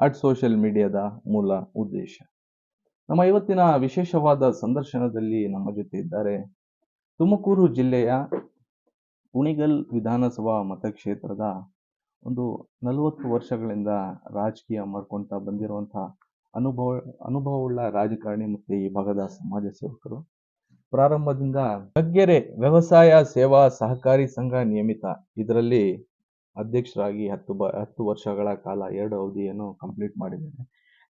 At social ಮೀಡಿಯಾದ ಮೂಲ ಉದ್ದೇಶ. ನಮ್ಮ ಇವತ್ತಿನ ವಿಶೇಷವಾದ ಸಂದರ್ಶನದಲ್ಲಿ ನಮ್ಮ ಜೊತೆ ಇದ್ದಾರೆ ತುಮಕೂರು ಜಿಲ್ಲೆಯ ಕುಣಿಗಲ್ ವಿಧಾನಸಭಾ ಮತಕ್ಷೇತ್ರದ ಒಂದು ನಲವತ್ತು ವರ್ಷಗಳಿಂದ ರಾಜಕೀಯ ಮಾಡ್ಕೊಂತ ಬಂದಿರುವಂತಹ ಅನುಭವ, ಅನುಭವವುಳ್ಳ ರಾಜಕಾರಣಿ ಮತ್ತು ಈ ಭಾಗದ ಸಮಾಜ ಸೇವಕರು. ಪ್ರಾರಂಭದಿಂದ ಗಗ್ಗೆರೆ ವ್ಯವಸಾಯ ಸೇವಾ ಸಹಕಾರಿ ಸಂಘ ನಿಯಮಿತ. ಇದರಲ್ಲಿ ಅಧ್ಯಕ್ಷರಾಗಿ ಹತ್ತು ಬ, ಹತ್ತು ವರ್ಷಗಳ ಕಾಲ ಎರಡು ಅವಧಿಯನ್ನು ಕಂಪ್ಲೀಟ್ ಮಾಡಿದ್ದಾರೆ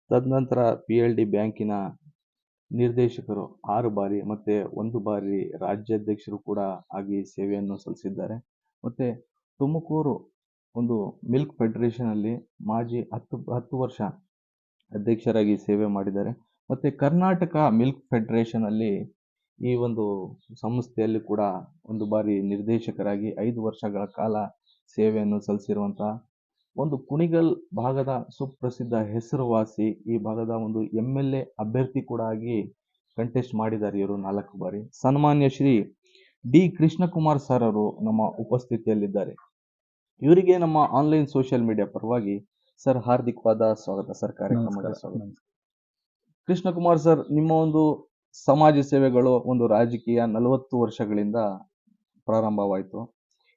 ತದನಂತರ ಪಿ ಎಲ್ ಡಿ ಬ್ಯಾಂಕಿನ ನಿರ್ದೇಶಕರು ಆರು ಬಾರಿ ಮತ್ತು ಒಂದು ಬಾರಿ ರಾಜ್ಯಾಧ್ಯಕ್ಷರು ಕೂಡ ಆಗಿ ಸೇವೆಯನ್ನು ಸಲ್ಲಿಸಿದ್ದಾರೆ. ಮತ್ತು ತುಮಕೂರು ಒಂದು ಮಿಲ್ಕ್ ಫೆಡರೇಷನಲ್ಲಿ ಮಾಜಿ ಹತ್ತು ಹತ್ತು ವರ್ಷ ಅಧ್ಯಕ್ಷರಾಗಿ ಸೇವೆ ಮಾಡಿದ್ದಾರೆ. ಮತ್ತು ಕರ್ನಾಟಕ ಮಿಲ್ಕ್ ಫೆಡರೇಷನಲ್ಲಿ ಈ ಒಂದು ಸಂಸ್ಥೆಯಲ್ಲಿ ಕೂಡ ಒಂದು ಬಾರಿ ನಿರ್ದೇಶಕರಾಗಿ ಐದು ವರ್ಷಗಳ ಕಾಲ ಸೇವೆಯನ್ನು ಸಲ್ಲಿಸಿರುವಂತಹ ಒಂದು ಕುಣಿಗಲ್ ಭಾಗದ ಸುಪ್ರಸಿದ್ಧ ಹೆಸರುವಾಸಿ ಈ ಭಾಗದ ಒಂದು ಎಂ ಎಲ್ ಎ ಅಭ್ಯರ್ಥಿ ಕೂಡ ಆಗಿ ಕಂಟೆಸ್ಟ್ ಮಾಡಿದ್ದಾರೆ ಇವರು ನಾಲ್ಕು ಬಾರಿ. ಸನ್ಮಾನ್ಯ ಶ್ರೀ ಡಿ ಕೃಷ್ಣಕುಮಾರ್ ಸರ್ ಅವರು ನಮ್ಮ ಉಪಸ್ಥಿತಿಯಲ್ಲಿದ್ದಾರೆ. ಇವರಿಗೆ ನಮ್ಮ ಆನ್ಲೈನ್ ಸೋಷಿಯಲ್ ಮೀಡಿಯಾ ಪರವಾಗಿ ಸರ್ ಹಾರ್ದಿಕವಾದ ಸ್ವಾಗತ ಸರ್ ಕಾರ್ಯಕ್ರಮಕ್ಕೆ ಸ್ವಾಗತ. ಕೃಷ್ಣಕುಮಾರ್ ಸರ್ ನಿಮ್ಮ ಒಂದು ಸಮಾಜ ಸೇವೆಗಳು ಒಂದು ರಾಜಕೀಯ ನಲವತ್ತು ವರ್ಷಗಳಿಂದ ಪ್ರಾರಂಭವಾಯಿತು.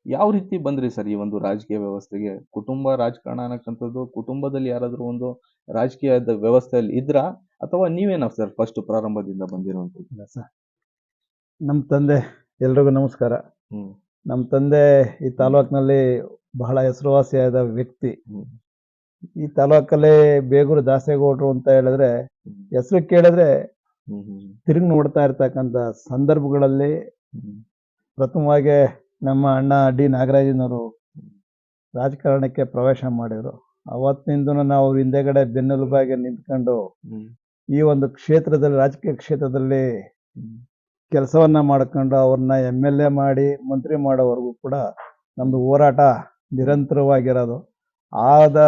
ಯಾವ ರೀತಿ ಬಂದ್ರಿ ಸರ್ ಈ ಒಂದು ರಾಜಕೀಯ ವ್ಯವಸ್ಥೆಗೆ? ಕುಟುಂಬ ರಾಜಕಾರಣ ಅನ್ನಕ್ಕಂಥದ್ದು ಕುಟುಂಬದಲ್ಲಿ ಯಾರಾದರೂ ಒಂದು ರಾಜಕೀಯದ ವ್ಯವಸ್ಥೆಯಲ್ಲಿ ಇದ್ರ? ಅಥವಾ ನೀವೇನ ಸರ್ ಫಸ್ಟ್ ಪ್ರಾರಂಭದಿಂದ ಬಂದಿರುವಂಥದ್ದು? ಸರ್. ನಮ್ಮ ತಂದೆ ಎಲ್ರಿಗೂ ನಮಸ್ಕಾರ. ನಮ್ಮ ತಂದೆ ಈ ತಾಲೂಕಿನಲ್ಲಿ ಬಹಳ ಹೆಸರುವಾಸಿಯಾದ ವ್ಯಕ್ತಿ. ಈ ತಾಲೂಕಲ್ಲಿ ಬೇಗೂರು ದಾಸೇಗೌಡರು ಅಂತ ಹೇಳಿದ್ರೆ ಹೆಸರು ಕೇಳಿದ್ರೆ ತಿರುಗಿ ನೋಡ್ತಾ ಇರ್ತಕ್ಕಂಥ ಸಂದರ್ಭಗಳಲ್ಲಿ ಪ್ರಥಮವಾಗಿ ನಮ್ಮ ಅಣ್ಣ ಡಿ. ನಾಗರಾಜನವರು ರಾಜಕಾರಣಕ್ಕೆ ಪ್ರವೇಶ ಮಾಡಿದ್ರು. ಅವತ್ತಿನಿಂದ ನಾವು ಅವ್ರ ಹಿಂದೆಗಡೆ ಬೆನ್ನೆಲುಬಾಗಿ ನಿಂತ್ಕೊಂಡು ಈ ಒಂದು ಕ್ಷೇತ್ರದಲ್ಲಿ ರಾಜಕೀಯ ಕ್ಷೇತ್ರದಲ್ಲಿ ಕೆಲಸವನ್ನ ಮಾಡ್ಕೊಂಡು ಅವ್ರನ್ನ ಎಂ ಎಲ್ ಎ ಮಾಡಿ ಮಂತ್ರಿ ಮಾಡೋವರೆಗೂ ಕೂಡ ನಮ್ಮದು ಹೋರಾಟ ನಿರಂತರವಾಗಿರೋದು. ಆದ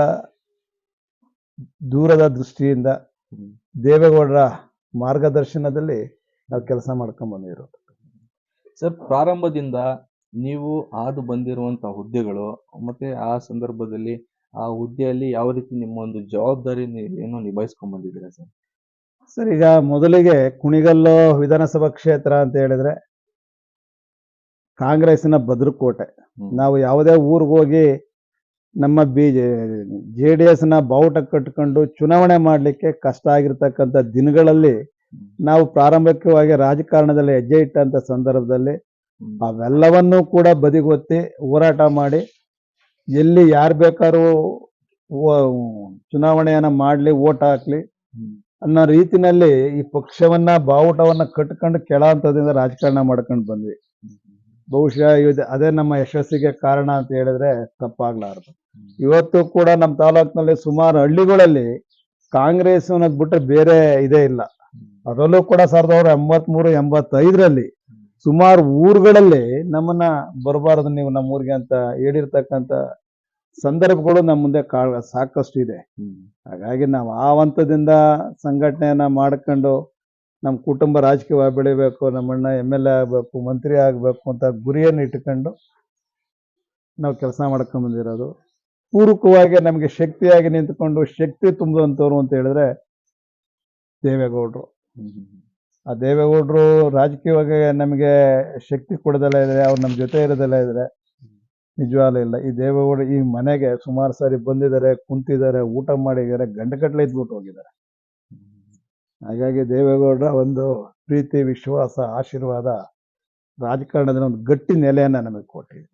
ದೂರದ ದೃಷ್ಟಿಯಿಂದ ದೇವೇಗೌಡರ ಮಾರ್ಗದರ್ಶನದಲ್ಲಿ ನಾವು ಕೆಲಸ ಮಾಡ್ಕೊಂಡ್ ಬಂದಿರೋದು. ಸರ್ ಪ್ರಾರಂಭದಿಂದ ನೀವು ಹಾದು ಬಂದಿರುವಂಥ ಹುದ್ದೆಗಳು ಮತ್ತೆ ಆ ಸಂದರ್ಭದಲ್ಲಿ ಆ ಹುದ್ದೆಯಲ್ಲಿ ಯಾವ ರೀತಿ ನಿಮ್ಮ ಒಂದು ಜವಾಬ್ದಾರಿ ಏನು ನಿಭಾಯಿಸ್ಕೊಂಡ್ ಬಂದಿದ್ದೀರಾ ಸರ್ ಸರ್ ಈಗ ಮೊದಲಿಗೆ ಕುಣಿಗಲ್ಲು ವಿಧಾನಸಭಾ ಕ್ಷೇತ್ರ ಅಂತ ಹೇಳಿದ್ರೆ ಕಾಂಗ್ರೆಸ್ನ ಭದ್ರಕೋಟೆ. ನಾವು ಯಾವುದೇ ಊರಿಗೆ ಹೋಗಿ ನಮ್ಮ ಬಿ ಜೆ ಡಿ ಎಸ್ನ ಬಾವುಟ ಕಟ್ಕೊಂಡು ಚುನಾವಣೆ ಮಾಡಲಿಕ್ಕೆ ಕಷ್ಟ ಆಗಿರ್ತಕ್ಕಂಥ ದಿನಗಳಲ್ಲಿ ನಾವು ಪ್ರಾರಂಭಿಕವಾಗಿ ರಾಜಕಾರಣದಲ್ಲಿ ಹೆಜ್ಜೆ ಇಟ್ಟಂಥ ಸಂದರ್ಭದಲ್ಲಿ. ಅವೆಲ್ಲವನ್ನೂ ಕೂಡ ಬದಿಗೊತ್ತಿ ಹೋರಾಟ ಮಾಡಿ ಎಲ್ಲಿ ಯಾರು ಬೇಕಾದ್ರೂ ಚುನಾವಣೆಯನ್ನ ಮಾಡಲಿ, ಓಟ್ ಹಾಕ್ಲಿ. ಅನ್ನೋ ರೀತಿನಲ್ಲಿ ಈ ಪಕ್ಷವನ್ನ, ಬಾವುಟವನ್ನು ಕಟ್ಕೊಂಡು ಕೆಳ ಹಂತದಿಂದ ರಾಜಕಾರಣ ಮಾಡ್ಕೊಂಡು ಬಂದ್ವಿ ಬಹುಶಃ ಇದು ಅದೇ ನಮ್ಮ ಯಶಸ್ಸಿಗೆ ಕಾರಣ ಅಂತ ಹೇಳಿದ್ರೆ ತಪ್ಪಾಗಲಾರದು ಇವತ್ತು ಕೂಡ ನಮ್ಮ ತಾಲೂಕಿನಲ್ಲಿ ಸುಮಾರು ಹಳ್ಳಿಗಳಲ್ಲಿ ಕಾಂಗ್ರೆಸ್ ಅನ್ನೋದು ಬಿಟ್ರೆ ಬೇರೆ ಇದೇ ಇಲ್ಲ ಅದರಲ್ಲೂ ಕೂಡ ಸಾವಿರದ ಒಂಬೈನೂರ ಎಂಬತ್ಮೂರು, ಎಂಬತ್ತೈದರಲ್ಲಿ ಸುಮಾರು ಊರುಗಳಲ್ಲಿ ನಮ್ಮನ್ನ ಬರಬಾರದು ನೀವು ನಮ್ಮ ಊರಿಗೆ ಅಂತ ಹೇಳಿರ್ತಕ್ಕಂಥ ಸಂದರ್ಭಗಳು ನಮ್ಮ ಮುಂದೆ ಕಾ ಸಾಕಷ್ಟು ಇದೆ ಹಾಗಾಗಿ ನಾವು ಆ ಹಂತದಿಂದ ಸಂಘಟನೆಯನ್ನ ಮಾಡ್ಕೊಂಡು ನಮ್ಮ ಕುಟುಂಬ ರಾಜಕೀಯವಾಗಿ ಬೆಳಿಬೇಕು ನಮ್ಮಣ್ಣ ಎಂ ಎಲ್ ಎ ಆಗಬೇಕು, ಮಂತ್ರಿ ಆಗಬೇಕು ಅಂತ ಗುರಿಯನ್ನು ಇಟ್ಕೊಂಡು ನಾವು ಕೆಲಸ ಮಾಡ್ಕೊಂಡ್ ಬಂದಿರೋದು ಪೂರಕವಾಗಿ ನಮಗೆ ಶಕ್ತಿಯಾಗಿ ನಿಂತ್ಕೊಂಡು ಶಕ್ತಿ ತುಂಬುವಂಥವ್ರು ಅಂತ ಹೇಳಿದ್ರೆ ದೇವೇಗೌಡರು. ಆ ದೇವೇಗೌಡರು ರಾಜಕೀಯವಾಗಿ ನಮಗೆ ಶಕ್ತಿ ಕೊಡೋದೆಲ್ಲ ಇದ್ರೆ, ಅವ್ರು ನಮ್ಮ ಜೊತೆ ಇರೋದೆಲ್ಲ ಇದ್ರೆ ನಿಜವಾಗ್ಲೂ ಇಲ್ಲ. ಈ ದೇವೇಗೌಡರು ಈ ಮನೆಗೆ ಸುಮಾರು ಸಾರಿ ಬಂದಿದ್ದಾರೆ, ಕುಂತಿದ್ದಾರೆ, ಊಟ ಮಾಡಿದ್ದಾರೆ ಗಂಟೆಗಟ್ಟಲೆ ಇದ್ಬಿಟ್ಟು ಹೋಗಿದ್ದಾರೆ. ಹಾಗಾಗಿ ದೇವೇಗೌಡರ ಒಂದು ಪ್ರೀತಿ, ವಿಶ್ವಾಸ, ಆಶೀರ್ವಾದ ರಾಜಕಾರಣದ ಒಂದು ಗಟ್ಟಿ ನೆಲೆಯನ್ನು ನಮಗೆ ಕೊಟ್ಟಿದೆ.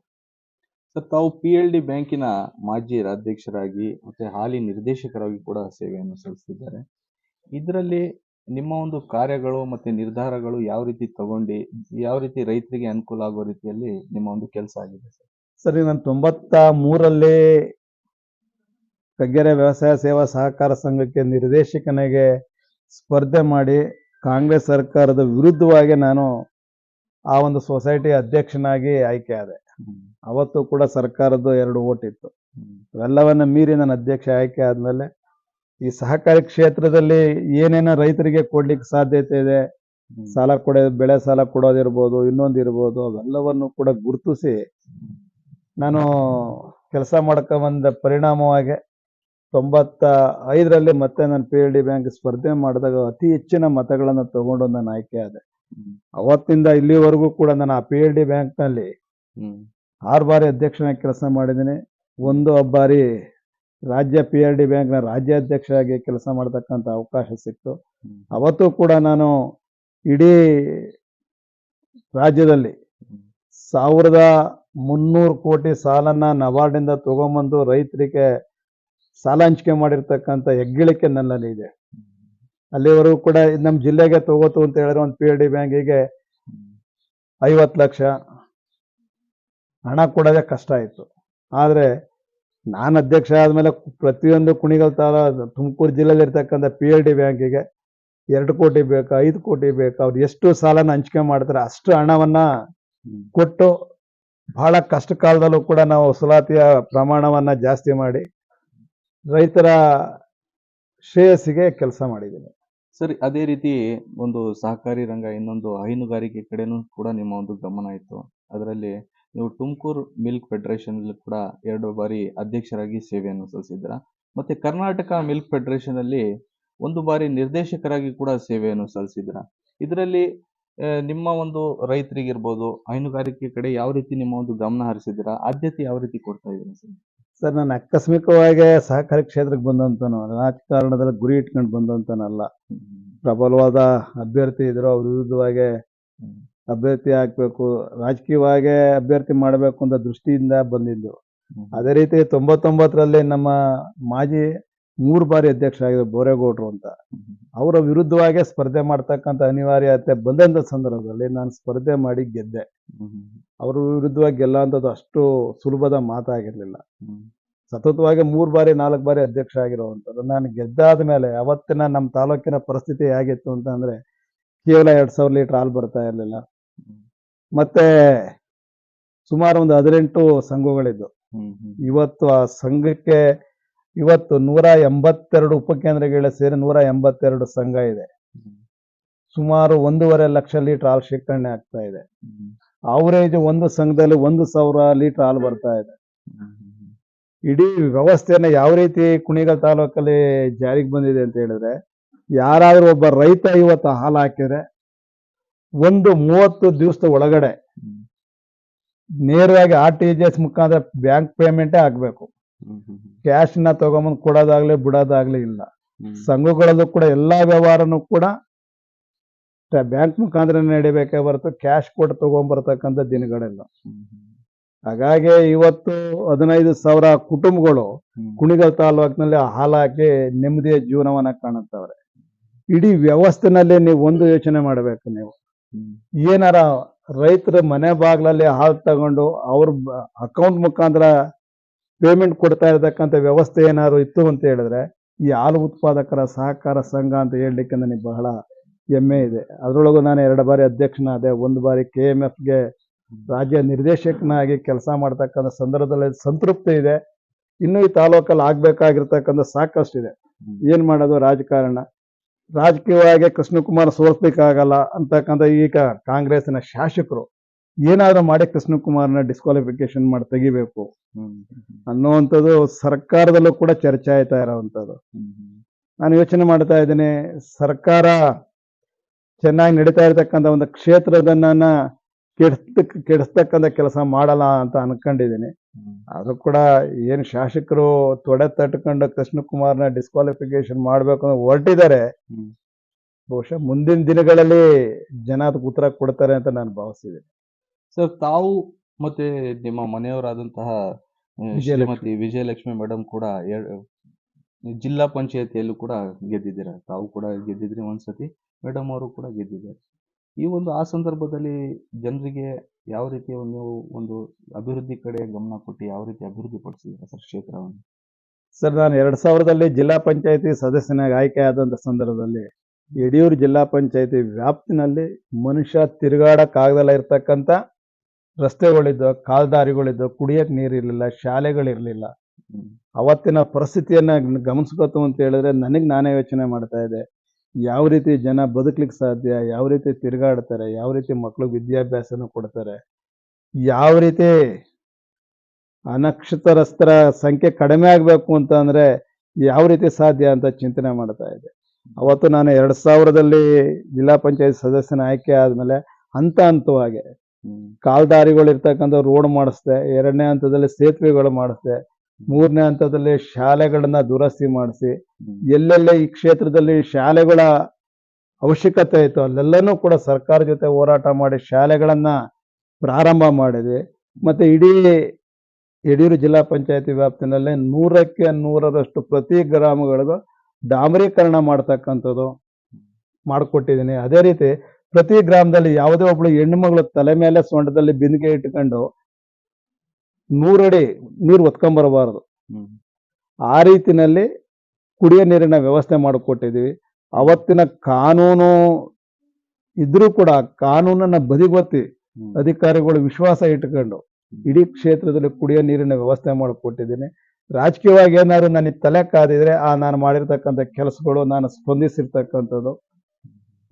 ಸರ್, ತಾವು ಪಿ ಎಲ್ ಡಿ ಬ್ಯಾಂಕಿನ ಮಾಜಿ ಅಧ್ಯಕ್ಷರಾಗಿ ಮತ್ತೆ ಹಾಲಿ ನಿರ್ದೇಶಕರಾಗಿ ಕೂಡ ಸೇವೆಯನ್ನು ಸಲ್ಲಿಸಿದ್ದಾರೆ. ಇದರಲ್ಲಿ ನಿಮ್ಮ ಒಂದು ಕಾರ್ಯಗಳು ಮತ್ತೆ ನಿರ್ಧಾರಗಳು ಯಾವ ರೀತಿ ತಗೊಂಡು ಯಾವ ರೀತಿ ರೈತರಿಗೆ ಅನುಕೂಲ ಆಗೋ ರೀತಿಯಲ್ಲಿ ನಿಮ್ಮ ಒಂದು ಕೆಲಸ ಆಗಿದೆ ಸರ್. ಸರಿ ನಾನು ತೊಂಬತ್ತ ಮೂರಲ್ಲಿ ಕಗ್ಗೆರೆ ವ್ಯವಸಾಯ ಸೇವಾ ಸಹಕಾರ ಸಂಘಕ್ಕೆ ನಿರ್ದೇಶಕನಿಗೆ ಸ್ಪರ್ಧೆ ಮಾಡಿ ಕಾಂಗ್ರೆಸ್ ಸರ್ಕಾರದ ವಿರುದ್ಧವಾಗಿ ನಾನು ಆ ಒಂದು ಸೊಸೈಟಿ ಅಧ್ಯಕ್ಷನಾಗಿ ಆಯ್ಕೆ ಆದೆ. ಅವತ್ತು ಕೂಡ ಸರ್ಕಾರದ್ದು ಎರಡು ಓಟ್ ಇತ್ತು. ಇವೆಲ್ಲವನ್ನ ಮೀರಿ ನಾನು ಅಧ್ಯಕ್ಷ ಆಯ್ಕೆ ಆದ್ಮೇಲೆ ಈ ಸಹಕಾರಿ ಕ್ಷೇತ್ರದಲ್ಲಿ ಏನೇನೋ ರೈತರಿಗೆ ಕೊಡ್ಲಿಕ್ಕೆ ಸಾಧ್ಯತೆ ಇದೆ ಸಾಲ ಕೊಡೋದು ಬೆಳೆ ಸಾಲ ಕೊಡೋದಿರ್ಬೋದು ಇನ್ನೊಂದು ಇರ್ಬೋದು ಅವೆಲ್ಲವನ್ನು ಕೂಡ ಗುರುತಿಸಿ ನಾನು ಕೆಲಸ ಮಾಡ್ಕೊ ಬಂದ ಪರಿಣಾಮವಾಗಿ ತೊಂಬತ್ತ ಐದರಲ್ಲಿ ಮತ್ತೆ ನಾನು ಪಿ ಎಲ್ ಡಿ ಬ್ಯಾಂಕ್ ಸ್ಪರ್ಧೆ ಮಾಡಿದಾಗ ಅತಿ ಹೆಚ್ಚಿನ ಮತಗಳನ್ನು ತಗೊಂಡು ನಾನು ಆಯ್ಕೆ ಆದೆ. ಅವತ್ತಿಂದ ಇಲ್ಲಿವರೆಗೂ ಕೂಡ ನಾನು ಆ ಪಿ ಎಲ್ ಡಿ ಬ್ಯಾಂಕ್ನಲ್ಲಿ ಆರು ಬಾರಿ ಅಧ್ಯಕ್ಷನಾಗಿ ಕೆಲಸ ಮಾಡಿದ್ದೀನಿ. ಒಂದು ಬಾರಿ ರಾಜ್ಯ ಪಿ ಆರ್ ಡಿ ಬ್ಯಾಂಕ್ನ ರಾಜ್ಯಾಧ್ಯಕ್ಷರಾಗಿ ಕೆಲಸ ಮಾಡ್ತಕ್ಕಂಥ ಅವಕಾಶ ಸಿಕ್ತು. ಅವತ್ತು ಕೂಡ ನಾನು ಇಡೀ ರಾಜ್ಯದಲ್ಲಿ. ಸಾವಿರದ ಮುನ್ನೂರು ಕೋಟಿ ಸಾಲನ್ನ ನಬಾರ್ಡಿಂದ ತಗೊಂಬಂದು ರೈತರಿಗೆ ಸಾಲ ಹಂಚಿಕೆ ಮಾಡಿರ್ತಕ್ಕಂಥ ಹೆಗ್ಗಳಿಕೆ ನನ್ನಲ್ಲಿ ಇದೆ ಅಲ್ಲಿವರೆಗೂ ಕೂಡ ನಮ್ಮ ಜಿಲ್ಲೆಗೆ ತಗೋತು ಅಂತ ಹೇಳಿದ್ರೆ ಒಂದು ಪಿ ಎಲ್ ಡಿ ಬ್ಯಾಂಕಿಗೆ ಐವತ್ತು ಲಕ್ಷ ಹಣ ಕೊಡೋದೇ ಕಷ್ಟ ಆಯಿತು ಆದರೆ ನಾನು ಅಧ್ಯಕ್ಷ ಆದಮೇಲೆ ಪ್ರತಿಯೊಂದು ಕುಣಿಗಲ್ ತಾಲ ತುಮಕೂರು ಜಿಲ್ಲೆಯಲ್ಲಿ ಇರ್ತಕ್ಕಂಥ ಪಿ ಎಲ್ ಡಿ ಬ್ಯಾಂಕಿಗೆ ಎರಡು ಕೋಟಿ ಬೇಕು ಐದು ಕೋಟಿ ಬೇಕು. ಅವ್ರು ಎಷ್ಟು ಸಾಲನ ಹಂಚಿಕೆ ಮಾಡ್ತಾರೆ ಅಷ್ಟು ಹಣವನ್ನ ಕೊಟ್ಟು ಬಹಳ ಕಷ್ಟ ಕಾಲದಲ್ಲೂ ಕೂಡ ನಾವು ವಸೂಲಾತಿಯ ಪ್ರಮಾಣವನ್ನ ಜಾಸ್ತಿ ಮಾಡಿ ರೈತರ ಶ್ರೇಯಸ್ಸಿಗೆ ಕೆಲಸ ಮಾಡಿದ್ದೀನಿ ಸರಿ ಅದೇ ರೀತಿ ಒಂದು ಸಹಕಾರಿ ರಂಗ ಇನ್ನೊಂದು ಹೈನುಗಾರಿಕೆ ಕಡೆನೂ ಕೂಡ ನಿಮ್ಮ ಒಂದು ಗಮನ ಇತ್ತು. ಅದರಲ್ಲಿ ನೀವು ತುಮಕೂರು ಮಿಲ್ಕ್ ಫೆಡರೇಷನ್ ಕೂಡ ಎರಡು ಬಾರಿ ಅಧ್ಯಕ್ಷರಾಗಿ ಸೇವೆಯನ್ನು ಸಲ್ಲಿಸಿದ್ರ ಮತ್ತೆ ಕರ್ನಾಟಕ ಮಿಲ್ಕ್ ಫೆಡರೇಷನ್ ಅಲ್ಲಿ ಒಂದು ಬಾರಿ ನಿರ್ದೇಶಕರಾಗಿ ಕೂಡ ಸೇವೆಯನ್ನು ಸಲ್ಲಿಸಿದ್ರ ಇದರಲ್ಲಿ ನಿಮ್ಮ ಒಂದು ರೈತರಿಗಿರ್ಬೋದು ಹೈನುಗಾರಿಕೆ ಕಡೆ ಯಾವ ರೀತಿ ನಿಮ್ಮ ಒಂದು ಗಮನ ಹರಿಸಿದ್ದೀರಾ? ಆದ್ಯತೆ ಯಾವ ರೀತಿ ಕೊಡ್ತಾ ಇದ್ದೀರಾ ಸರ್? ಸರ್ ನಾನು ಆಕಸ್ಮಿಕವಾಗಿ ಸಹಕಾರಿ ಕ್ಷೇತ್ರಕ್ಕೆ ಬಂದಂತನು ರಾಜಕಾರಣದಲ್ಲಿ ಗುರಿ ಇಟ್ಕೊಂಡು ಬಂದಂತನಲ್ಲ ಪ್ರಬಲವಾದ ಅಭ್ಯರ್ಥಿ ಇದ್ರು ಅವ್ರ ವಿರುದ್ಧವಾಗಿ. ಅಭ್ಯರ್ಥಿ ಆಗಬೇಕು ರಾಜಕೀಯವಾಗಿ ಅಭ್ಯರ್ಥಿ ಮಾಡಬೇಕು ಅಂತ ದೃಷ್ಟಿಯಿಂದ ಬಂದಿದ್ದು. ಅದೇ ರೀತಿ ತೊಂಬತ್ತೊಂಬತ್ತರಲ್ಲಿ ನಮ್ಮ ಮಾಜಿ ಮೂರು ಬಾರಿ ಅಧ್ಯಕ್ಷರಾಗಿದ್ದರು ಬೋರೇಗೌಡರು ಅಂತ ಅವರ ವಿರುದ್ಧವಾಗಿ ಸ್ಪರ್ಧೆ ಮಾಡ್ತಕ್ಕಂಥ ಅನಿವಾರ್ಯತೆ ಬಂದಂಥ ಸಂದರ್ಭದಲ್ಲಿ ನಾನು ಸ್ಪರ್ಧೆ ಮಾಡಿ ಗೆದ್ದೆ. ಅವ್ರ ವಿರುದ್ಧವಾಗಿ ಗೆಲ್ಲಂಥದ್ದು ಅಷ್ಟು ಸುಲಭದ ಮಾತಾಗಿರಲಿಲ್ಲ. ಸತತವಾಗಿ ಮೂರು ಬಾರಿ ನಾಲ್ಕು ಬಾರಿ ಅಧ್ಯಕ್ಷ ಆಗಿರುವಂಥದ್ದು ನಾನು ಗೆದ್ದಾದ ಮೇಲೆ ಅವತ್ತಿನ ನಮ್ಮ ತಾಲೂಕಿನ ಪರಿಸ್ಥಿತಿ ಹೇಗಿತ್ತು ಅಂತ ಅಂದ್ರೆ ಕೇವಲ ಎರಡು ಸಾವಿರ ಲೀಟರ್ ಹಾಲು ಬರ್ತಾ ಇರಲಿಲ್ಲ. ಮತ್ತೆ ಸುಮಾರು ಒಂದು ಹದಿನೆಂಟು ಸಂಘಗಳಿದ್ದು. ಇವತ್ತು ಆ ಸಂಘಕ್ಕೆ ಇವತ್ತು ನೂರ ಎಂಬತ್ತೆರಡು ಉಪಕೇಂದ್ರಗಳ ಸೇರಿ ನೂರ ಎಂಬತ್ತೆರಡು ಸಂಘ ಇದೆ ಸುಮಾರು ಒಂದೂವರೆ ಲಕ್ಷ ಲೀಟರ್ ಹಾಲು ಶೇಖರಣೆ ಆಗ್ತಾ ಇದೆ. ಅವರೇಜ್ ಒಂದು ಸಂಘದಲ್ಲಿ ಒಂದು ಸಾವಿರ ಲೀಟರ್ ಹಾಲು ಬರ್ತಾ ಇದೆ. ಇಡೀ ವ್ಯವಸ್ಥೆಯನ್ನ ಯಾವ ರೀತಿ ಕುಣಿಗಲ್ ತಾಲೂಕಲ್ಲಿ ಜಾರಿಗೆ ಬಂದಿದೆ ಅಂತ ಹೇಳಿದ್ರೆ ಯಾರಾದ್ರೂ ಒಬ್ಬ ರೈತ ಇವತ್ತು ಹಾಲು ಹಾಕಿದ್ರೆ ಒಂದು ಮೂವತ್ತು ದಿವಸದ ಒಳಗಡೆ ನೇರವಾಗಿ ಆರ್ ಟಿ ಜಿ ಎಸ್ ಮುಖಾಂತರ ಬ್ಯಾಂಕ್ ಪೇಮೆಂಟೇ ಆಗ್ಬೇಕು ಹ್ಮ್. ಹ್ಮ್. ಕ್ಯಾಶ್ನ ತಗೊಂಬಂದು ಕೊಡೋದಾಗ್ಲಿ ಬಿಡೋದಾಗ್ಲಿ ಇಲ್ಲ ಸಂಘಗಳಲ್ಲೂ ಕೂಡ ಎಲ್ಲಾ ವ್ಯವಹಾರನೂ ಕೂಡ ಬ್ಯಾಂಕ್ ಮುಖಾಂತರ ನಡಿಬೇಕೇ ಹೊರತು ಕ್ಯಾಶ್ ಕೊಟ್ಟು ತಗೊಂಬರ್ತಕ್ಕಂಥ ದಿನಗಳೆಲ್ಲ ಹಾಗಾಗಿ ಇವತ್ತು ಹದಿನೈದು ಸಾವಿರ ಕುಟುಂಬಗಳು. ಕುಣಿಗಲ್ ತಾಲೂಕಿನಲ್ಲಿ ಹಾಲಾಕಿ ಹಾಕಿ ನೆಮ್ಮದಿಯ ಜೀವನವನ್ನ ಕಾಣುತ್ತವ್ರೆ ಇಡೀ ವ್ಯವಸ್ಥೆನಲ್ಲಿ ನೀವು ಒಂದು ಯೋಚನೆ ಮಾಡಬೇಕು ನೀವು. ಏನಾರ ರೈತರ ಮನೆ ಬಾಗ್ಲಲ್ಲಿ ಹಾಲು ತಗೊಂಡು ಅವ್ರ ಅಕೌಂಟ್ ಮುಖಾಂತರ ಪೇಮೆಂಟ್ ಕೊಡ್ತಾ ಇರತಕ್ಕಂಥ ವ್ಯವಸ್ಥೆ ಏನಾದ್ರು ಇತ್ತು ಅಂತ ಹೇಳಿದ್ರೆ ಈ ಹಾಲು ಉತ್ಪಾದಕರ ಸಹಕಾರ ಸಂಘ ಅಂತ ಹೇಳಲಿಕ್ಕೆ ನನಗೆ ಬಹಳ ಹೆಮ್ಮೆ ಇದೆ. ಅದರೊಳಗೂ ನಾನು ಎರಡು ಬಾರಿ ಅಧ್ಯಕ್ಷನಾದೆ ಒಂದು ಬಾರಿ ಕೆ ಎಂ ಎಫ್ಗೆ ರಾಜ್ಯ ನಿರ್ದೇಶಕನಾಗಿ ಕೆಲಸ ಮಾಡ್ತಕ್ಕಂಥ ಸಂದರ್ಭದಲ್ಲಿ ಸಂತೃಪ್ತಿ ಇದೆ. ಇನ್ನೂ ಈ ತಾಲೂಕಲ್ಲಿ ಆಗ್ಬೇಕಾಗಿರ್ತಕ್ಕಂಥ ಸಾಕಷ್ಟಿದೆ. ಇದೆ ಏನ್ ಮಾಡೋದು ರಾಜಕಾರಣ? ರಾಜಕೀಯವಾಗಿ ಕೃಷ್ಣಕುಮಾರ್ ಸೋಲಿಸ್ಬೇಕಾಗಲ್ಲ ಅಂತಕ್ಕಂಥ ಈಗ ಕಾಂಗ್ರೆಸ್ನ ಶಾಸಕರು ಏನಾದರೂ ಮಾಡಿ ಕೃಷ್ಣಕುಮಾರ್ನ ಡಿಸ್ಕ್ವಾಲಿಫಿಕೇಶನ್ ಮಾಡಿ ತೆಗಿಬೇಕು. ಅನ್ನೋವಂಥದ್ದು ಸರ್ಕಾರದಲ್ಲೂ ಕೂಡ ಚರ್ಚೆ ಆಯ್ತಾ ಇರೋವಂಥದ್ದು. ನಾನು ಯೋಚನೆ ಮಾಡ್ತಾ ಇದ್ದೀನಿ, ಸರ್ಕಾರ ಚೆನ್ನಾಗಿ ನಡೀತಾ ಇರತಕ್ಕಂಥ ಒಂದು ಕ್ಷೇತ್ರದನ್ನ ಕೆಡಿಸ್ತಕ್ಕ ಕೆಡಿಸ್ತಕ್ಕಂಥ ಕೆಲಸ ಮಾಡಲ್ಲ ಅಂತ ಅನ್ಕೊಂಡಿದ್ದೀನಿ. ಅದು ಕೂಡ ಏನು ಶಾಸಕರು ತೊಡೆ ತಟ್ಕೊಂಡು ಕೃಷ್ಣಕುಮಾರ್ನ ಡಿಸ್ಕ್ವಾಲಿಫಿಕೇಶನ್ ಮಾಡಬೇಕು ಅಂತ ಹೊರಟಿದ್ದಾರೆ. ಬಹುಶಃ ಮುಂದಿನ ದಿನಗಳಲ್ಲಿ ಜನ ಅದಕ್ಕೆ ಉತ್ತರ ಕೊಡ್ತಾರೆ ಅಂತ ನಾನು ಭಾವಿಸಿದ್ದೀನಿ ಸರ್ ತಾವು ಮತ್ತೆ ನಿಮ್ಮ ಮನೆಯವರಾದಂತಹ. ಶ್ರೀಮತಿ ವಿಜಯಲಕ್ಷ್ಮಿ ಮೇಡಮ್ ಕೂಡ ಜಿಲ್ಲಾ ಪಂಚಾಯತಿಯಲ್ಲೂ ಕೂಡ ಗೆದ್ದಿದ್ದೀರಾ ತಾವು ಕೂಡ ಗೆದ್ದಿದ್ರಿ ಒಂದ್ಸತಿ ಮೇಡಮ್ ಅವರು ಕೂಡ ಗೆದ್ದಿದ್ದಾರೆ ಈ ಒಂದು ಆ ಸಂದರ್ಭದಲ್ಲಿ ಜನರಿಗೆ ಯಾವ ರೀತಿ ಒಂದು ನೀವು ಒಂದು ಅಭಿವೃದ್ಧಿ ಕಡೆ ಗಮನ ಕೊಟ್ಟು ಯಾವ ರೀತಿ ಅಭಿವೃದ್ಧಿ ಪಡಿಸಿದ್ರೆ ಸರ್ ಕ್ಷೇತ್ರವನ್ನು? ಸರ್ ನಾನು ಎರಡು ಸಾವಿರದಲ್ಲಿ ಜಿಲ್ಲಾ ಪಂಚಾಯತಿ ಸದಸ್ಯನಾಗಿ ಆಯ್ಕೆ ಆದಂಥ ಸಂದರ್ಭದಲ್ಲಿ ಯಡಿಯೂರು ಜಿಲ್ಲಾ ಪಂಚಾಯತಿ ವ್ಯಾಪ್ತಿನಲ್ಲಿ ಮನುಷ್ಯ ತಿರುಗಾಡಕ್ಕಾಗದಲ್ಲ ಇರ್ತಕ್ಕಂಥ ರಸ್ತೆಗಳಿದ್ದು ಕಾಲ್ದಾರಿಗಳಿದ್ದು ಕುಡಿಯಕ್ ನೀರಿರಲಿಲ್ಲ ಶಾಲೆಗಳಿರಲಿಲ್ಲ. ಅವತ್ತಿನ ಪರಿಸ್ಥಿತಿಯನ್ನು ಗಮನಿಸ್ಕೋತು ಅಂತ ಹೇಳಿದ್ರೆ ನನಗೆ ನಾನೇ ಯೋಚನೆ ಮಾಡ್ತಾ ಇದ್ದೆ. ಯಾವ ರೀತಿ ಜನ ಬದುಕ್ಲಿಕ್ಕೆ ಸಾಧ್ಯ ಯಾವ ರೀತಿ ತಿರುಗಾಡ್ತಾರೆ ಯಾವ ರೀತಿ ಮಕ್ಳಿಗೆ ವಿದ್ಯಾಭ್ಯಾಸನ ಕೊಡ್ತಾರೆ ಯಾವ ರೀತಿ ಅನಕ್ಷರಸ್ಥರ ಸಂಖ್ಯೆ ಕಡಿಮೆ ಆಗಬೇಕು ಅಂತ ಅಂದರೆ ಯಾವ ರೀತಿ ಸಾಧ್ಯ ಅಂತ ಚಿಂತನೆ ಮಾಡ್ತಾ ಇದ್ದೆ ಅವತ್ತು ನಾನು ಎರಡು ಸಾವಿರದಲ್ಲಿ ಜಿಲ್ಲಾ ಪಂಚಾಯತ್ ಸದಸ್ಯನ ಆಯ್ಕೆ ಆದಮೇಲೆ ಹಂತ ಹಂತವಾಗಿ. ಕಾಲ್ದಾರಿಗಳು ಇರ್ತಕ್ಕಂಥ ರೋಡ್ ಮಾಡಿಸ್ದೆ ಎರಡನೇ ಹಂತದಲ್ಲಿ ಸೇತುವೆಗಳು ಮಾಡಿಸ್ದೆ ಮೂರನೇ ಹಂತದಲ್ಲಿ ಶಾಲೆಗಳನ್ನ ದುರಸ್ತಿ ಮಾಡಿಸಿ ಎಲ್ಲೆಲ್ಲೇ ಈ ಕ್ಷೇತ್ರದಲ್ಲಿ ಶಾಲೆಗಳ ಅವಶ್ಯಕತೆ ಇತ್ತು ಅಲ್ಲೆಲ್ಲನೂ ಕೂಡ ಸರ್ಕಾರ ಜೊತೆ ಹೋರಾಟ ಮಾಡಿ ಶಾಲೆಗಳನ್ನ ಪ್ರಾರಂಭ ಮಾಡಿದ್ವಿ. ಮತ್ತೆ ಇಡೀ ಯಡಿಯೂರು ಜಿಲ್ಲಾ ಪಂಚಾಯತಿ ವ್ಯಾಪ್ತಿನಲ್ಲಿ ನೂರಕ್ಕೆ ನೂರರಷ್ಟು ಪ್ರತಿ ಗ್ರಾಮಗಳಿಗೂ ಡಾಮರೀಕರಣ ಮಾಡ್ತಕ್ಕಂಥದ್ದು ಮಾಡಿಕೊಟ್ಟಿದ್ದೀನಿ. ಅದೇ ರೀತಿ ಪ್ರತಿ ಗ್ರಾಮದಲ್ಲಿ ಯಾವುದೇ ಒಬ್ಬಳು ಹೆಣ್ಣು ಮಗಳು ತಲೆ ಮೇಲೆ ಸೊಂಟದಲ್ಲಿ ಬಿಂದಿಗೆ ಇಟ್ಕೊಂಡು ನೂರಡಿ ನೀರು ಒತ್ಕೊಂಬರಬಾರದು. ಆ ರೀತಿನಲ್ಲಿ ಕುಡಿಯೋ ನೀರಿನ ವ್ಯವಸ್ಥೆ ಮಾಡಿಕೊಟ್ಟಿದ್ದೀವಿ. ಅವತ್ತಿನ ಕಾನೂನು ಇದ್ರೂ ಕೂಡ ಕಾನೂನನ್ನ ಬದಿಗೊತ್ತಿ. ಅಧಿಕಾರಿಗಳು ವಿಶ್ವಾಸ ಇಟ್ಕೊಂಡು ಇಡೀ ಕ್ಷೇತ್ರದಲ್ಲಿ ಕುಡಿಯೋ ನೀರಿನ ವ್ಯವಸ್ಥೆ ಮಾಡಿಕೊಟ್ಟಿದ್ದೀನಿ. ರಾಜಕೀಯವಾಗಿ ಏನಾದ್ರು ನನಗೆ ತಲೆ ಕಾದಿದ್ರೆ ಆ ನಾನು ಮಾಡಿರ್ತಕ್ಕಂಥ ಕೆಲಸಗಳು ನಾನು ಸ್ಪಂದಿಸಿರ್ತಕ್ಕಂಥದ್ದು.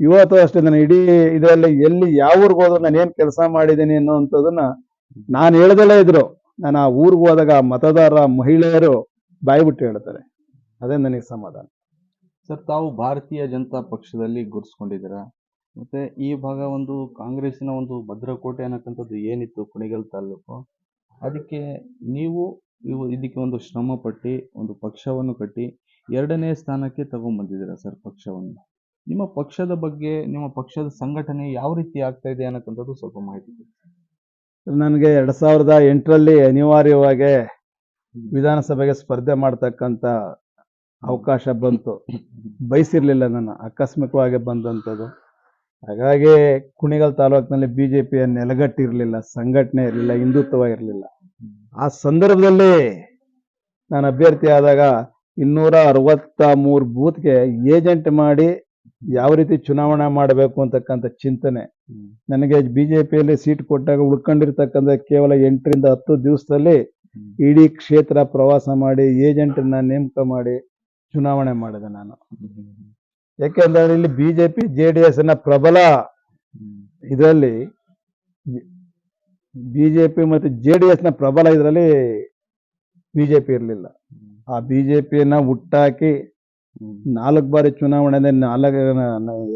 ಇವತ್ತು ಅಷ್ಟೇ ನಾನು ಇಡೀ ಇದರಲ್ಲಿ ಎಲ್ಲಿ ಯಾವ ಊರಿಗೆ ಹೋದ್ರು ನಾನು ಏನು ಕೆಲಸ ಮಾಡಿದ್ದೀನಿ ಅನ್ನುವಂಥದ್ದನ್ನ ನಾನು ಹೇಳ್ದಲೇ ಇದ್ರು. ನಾನು ಆ ಊರಿಗೆ ಹೋದಾಗ ಮತದಾರ ಮಹಿಳೆಯರು ಬಾಯ್ಬಿಟ್ಟು ಹೇಳ್ತಾರೆ. ಅದೇ ನನಗೆ ಸಮಾಧಾನ. ಸರ್, ತಾವು ಭಾರತೀಯ ಜನತಾ ಪಕ್ಷದಲ್ಲಿ ಗುರುಸ್ಕೊಂಡಿದ್ದೀರಾ ಮತ್ತೆ ಈ ಭಾಗ ಒಂದು ಕಾಂಗ್ರೆಸ್ಸಿನ ಒಂದು ಭದ್ರಕೋಟೆ ಅನ್ನಕ್ಕಂಥದ್ದು ಏನಿತ್ತು ಕುಣಿಗಲ್ ತಾಲೂಕು ಅದಕ್ಕೆ ನೀವು ಇವು ಇದಕ್ಕೆ ಒಂದು ಶ್ರಮ ಪಟ್ಟಿ, ಒಂದು ಪಕ್ಷವನ್ನು ಕಟ್ಟಿ, ಎರಡನೇ ಸ್ಥಾನಕ್ಕೆ ತಗೊಂಡ್ಬಂದಿದ್ದೀರಾ ಸರ್ ಪಕ್ಷವನ್ನು? ನಿಮ್ಮ ಪಕ್ಷದ ಬಗ್ಗೆ, ನಿಮ್ಮ ಪಕ್ಷದ ಸಂಘಟನೆ ಯಾವ ರೀತಿ ಆಗ್ತಾ ಇದೆ ಅನ್ನಕ್ಕಂಥದ್ದು ಸ್ವಲ್ಪ ಮಾಹಿತಿ. ನನಗೆ ಎರಡು ಸಾವಿರದ ಎಂಟರಲ್ಲಿ ಅನಿವಾರ್ಯವಾಗಿ ವಿಧಾನಸಭೆಗೆ ಸ್ಪರ್ಧೆ ಮಾಡ್ತಕ್ಕಂಥ ಅವಕಾಶ ಬಂತು. ಬಯಸಿರ್ಲಿಲ್ಲ ನಾನು ಆಕಸ್ಮಿಕವಾಗಿ ಬಂದಂಥದ್ದು. ಹಾಗಾಗಿ ಕುಣಿಗಲ್ ತಾಲೂಕಿನಲ್ಲಿ ಪಿಯ ನೆಲಗಟ್ಟಿರ್ಲಿಲ್ಲ ಸಂಘಟನೆ ಇರಲಿಲ್ಲ ಹಿಂದುತ್ವ ಇರಲಿಲ್ಲ ಆ ಸಂದರ್ಭದಲ್ಲಿ ನಾನು ಅಭ್ಯರ್ಥಿ ಆದಾಗ ಇನ್ನೂರ ಅರವತ್ತ ಮೂರು ಬೂತ್ಗೆ ಏಜೆಂಟ್ ಮಾಡಿ ಯಾವ ರೀತಿ ಚುನಾವಣೆ ಮಾಡಬೇಕು ಅಂತಕ್ಕಂಥ ಚಿಂತನೆ. ನನಗೆ ಬಿ ಜೆ ಪಿಯಲ್ಲಿ ಸೀಟ್ ಕೊಟ್ಟಾಗ ಉಳ್ಕೊಂಡಿರ್ತಕ್ಕಂಥ ಕೇವಲ ಎಂಟರಿಂದ ಹತ್ತು ದಿವಸದಲ್ಲಿ. ಇಡೀ ಕ್ಷೇತ್ರ ಪ್ರವಾಸ ಮಾಡಿ ಏಜೆಂಟನ್ನ ನೇಮಕ ಮಾಡಿ ಚುನಾವಣೆ ಮಾಡಿದೆ ನಾನು. ಯಾಕೆಂದ್ರೆ ಇಲ್ಲಿ ಬಿಜೆಪಿ ಜೆ ಡಿ ಎಸ್ನ ಪ್ರಬಲ ಬಿ ಇದರಲ್ಲಿ ಬಿಜೆಪಿ ಮತ್ತು ಜೆ ಡಿ ಎಸ್ನ ನ ಪ್ರಬಲ ಇದರಲ್ಲಿ ಬಿಜೆಪಿ ಇರಲಿಲ್ಲ. ಆ ಬಿಜೆಪಿಯನ್ನ ಹುಟ್ಟಾಕಿ ಹ್ಮ್. ನಾಲ್ಕು ಬಾರಿ ಚುನಾವಣೆಯಲ್ಲಿ ನಾಲ್ಕು,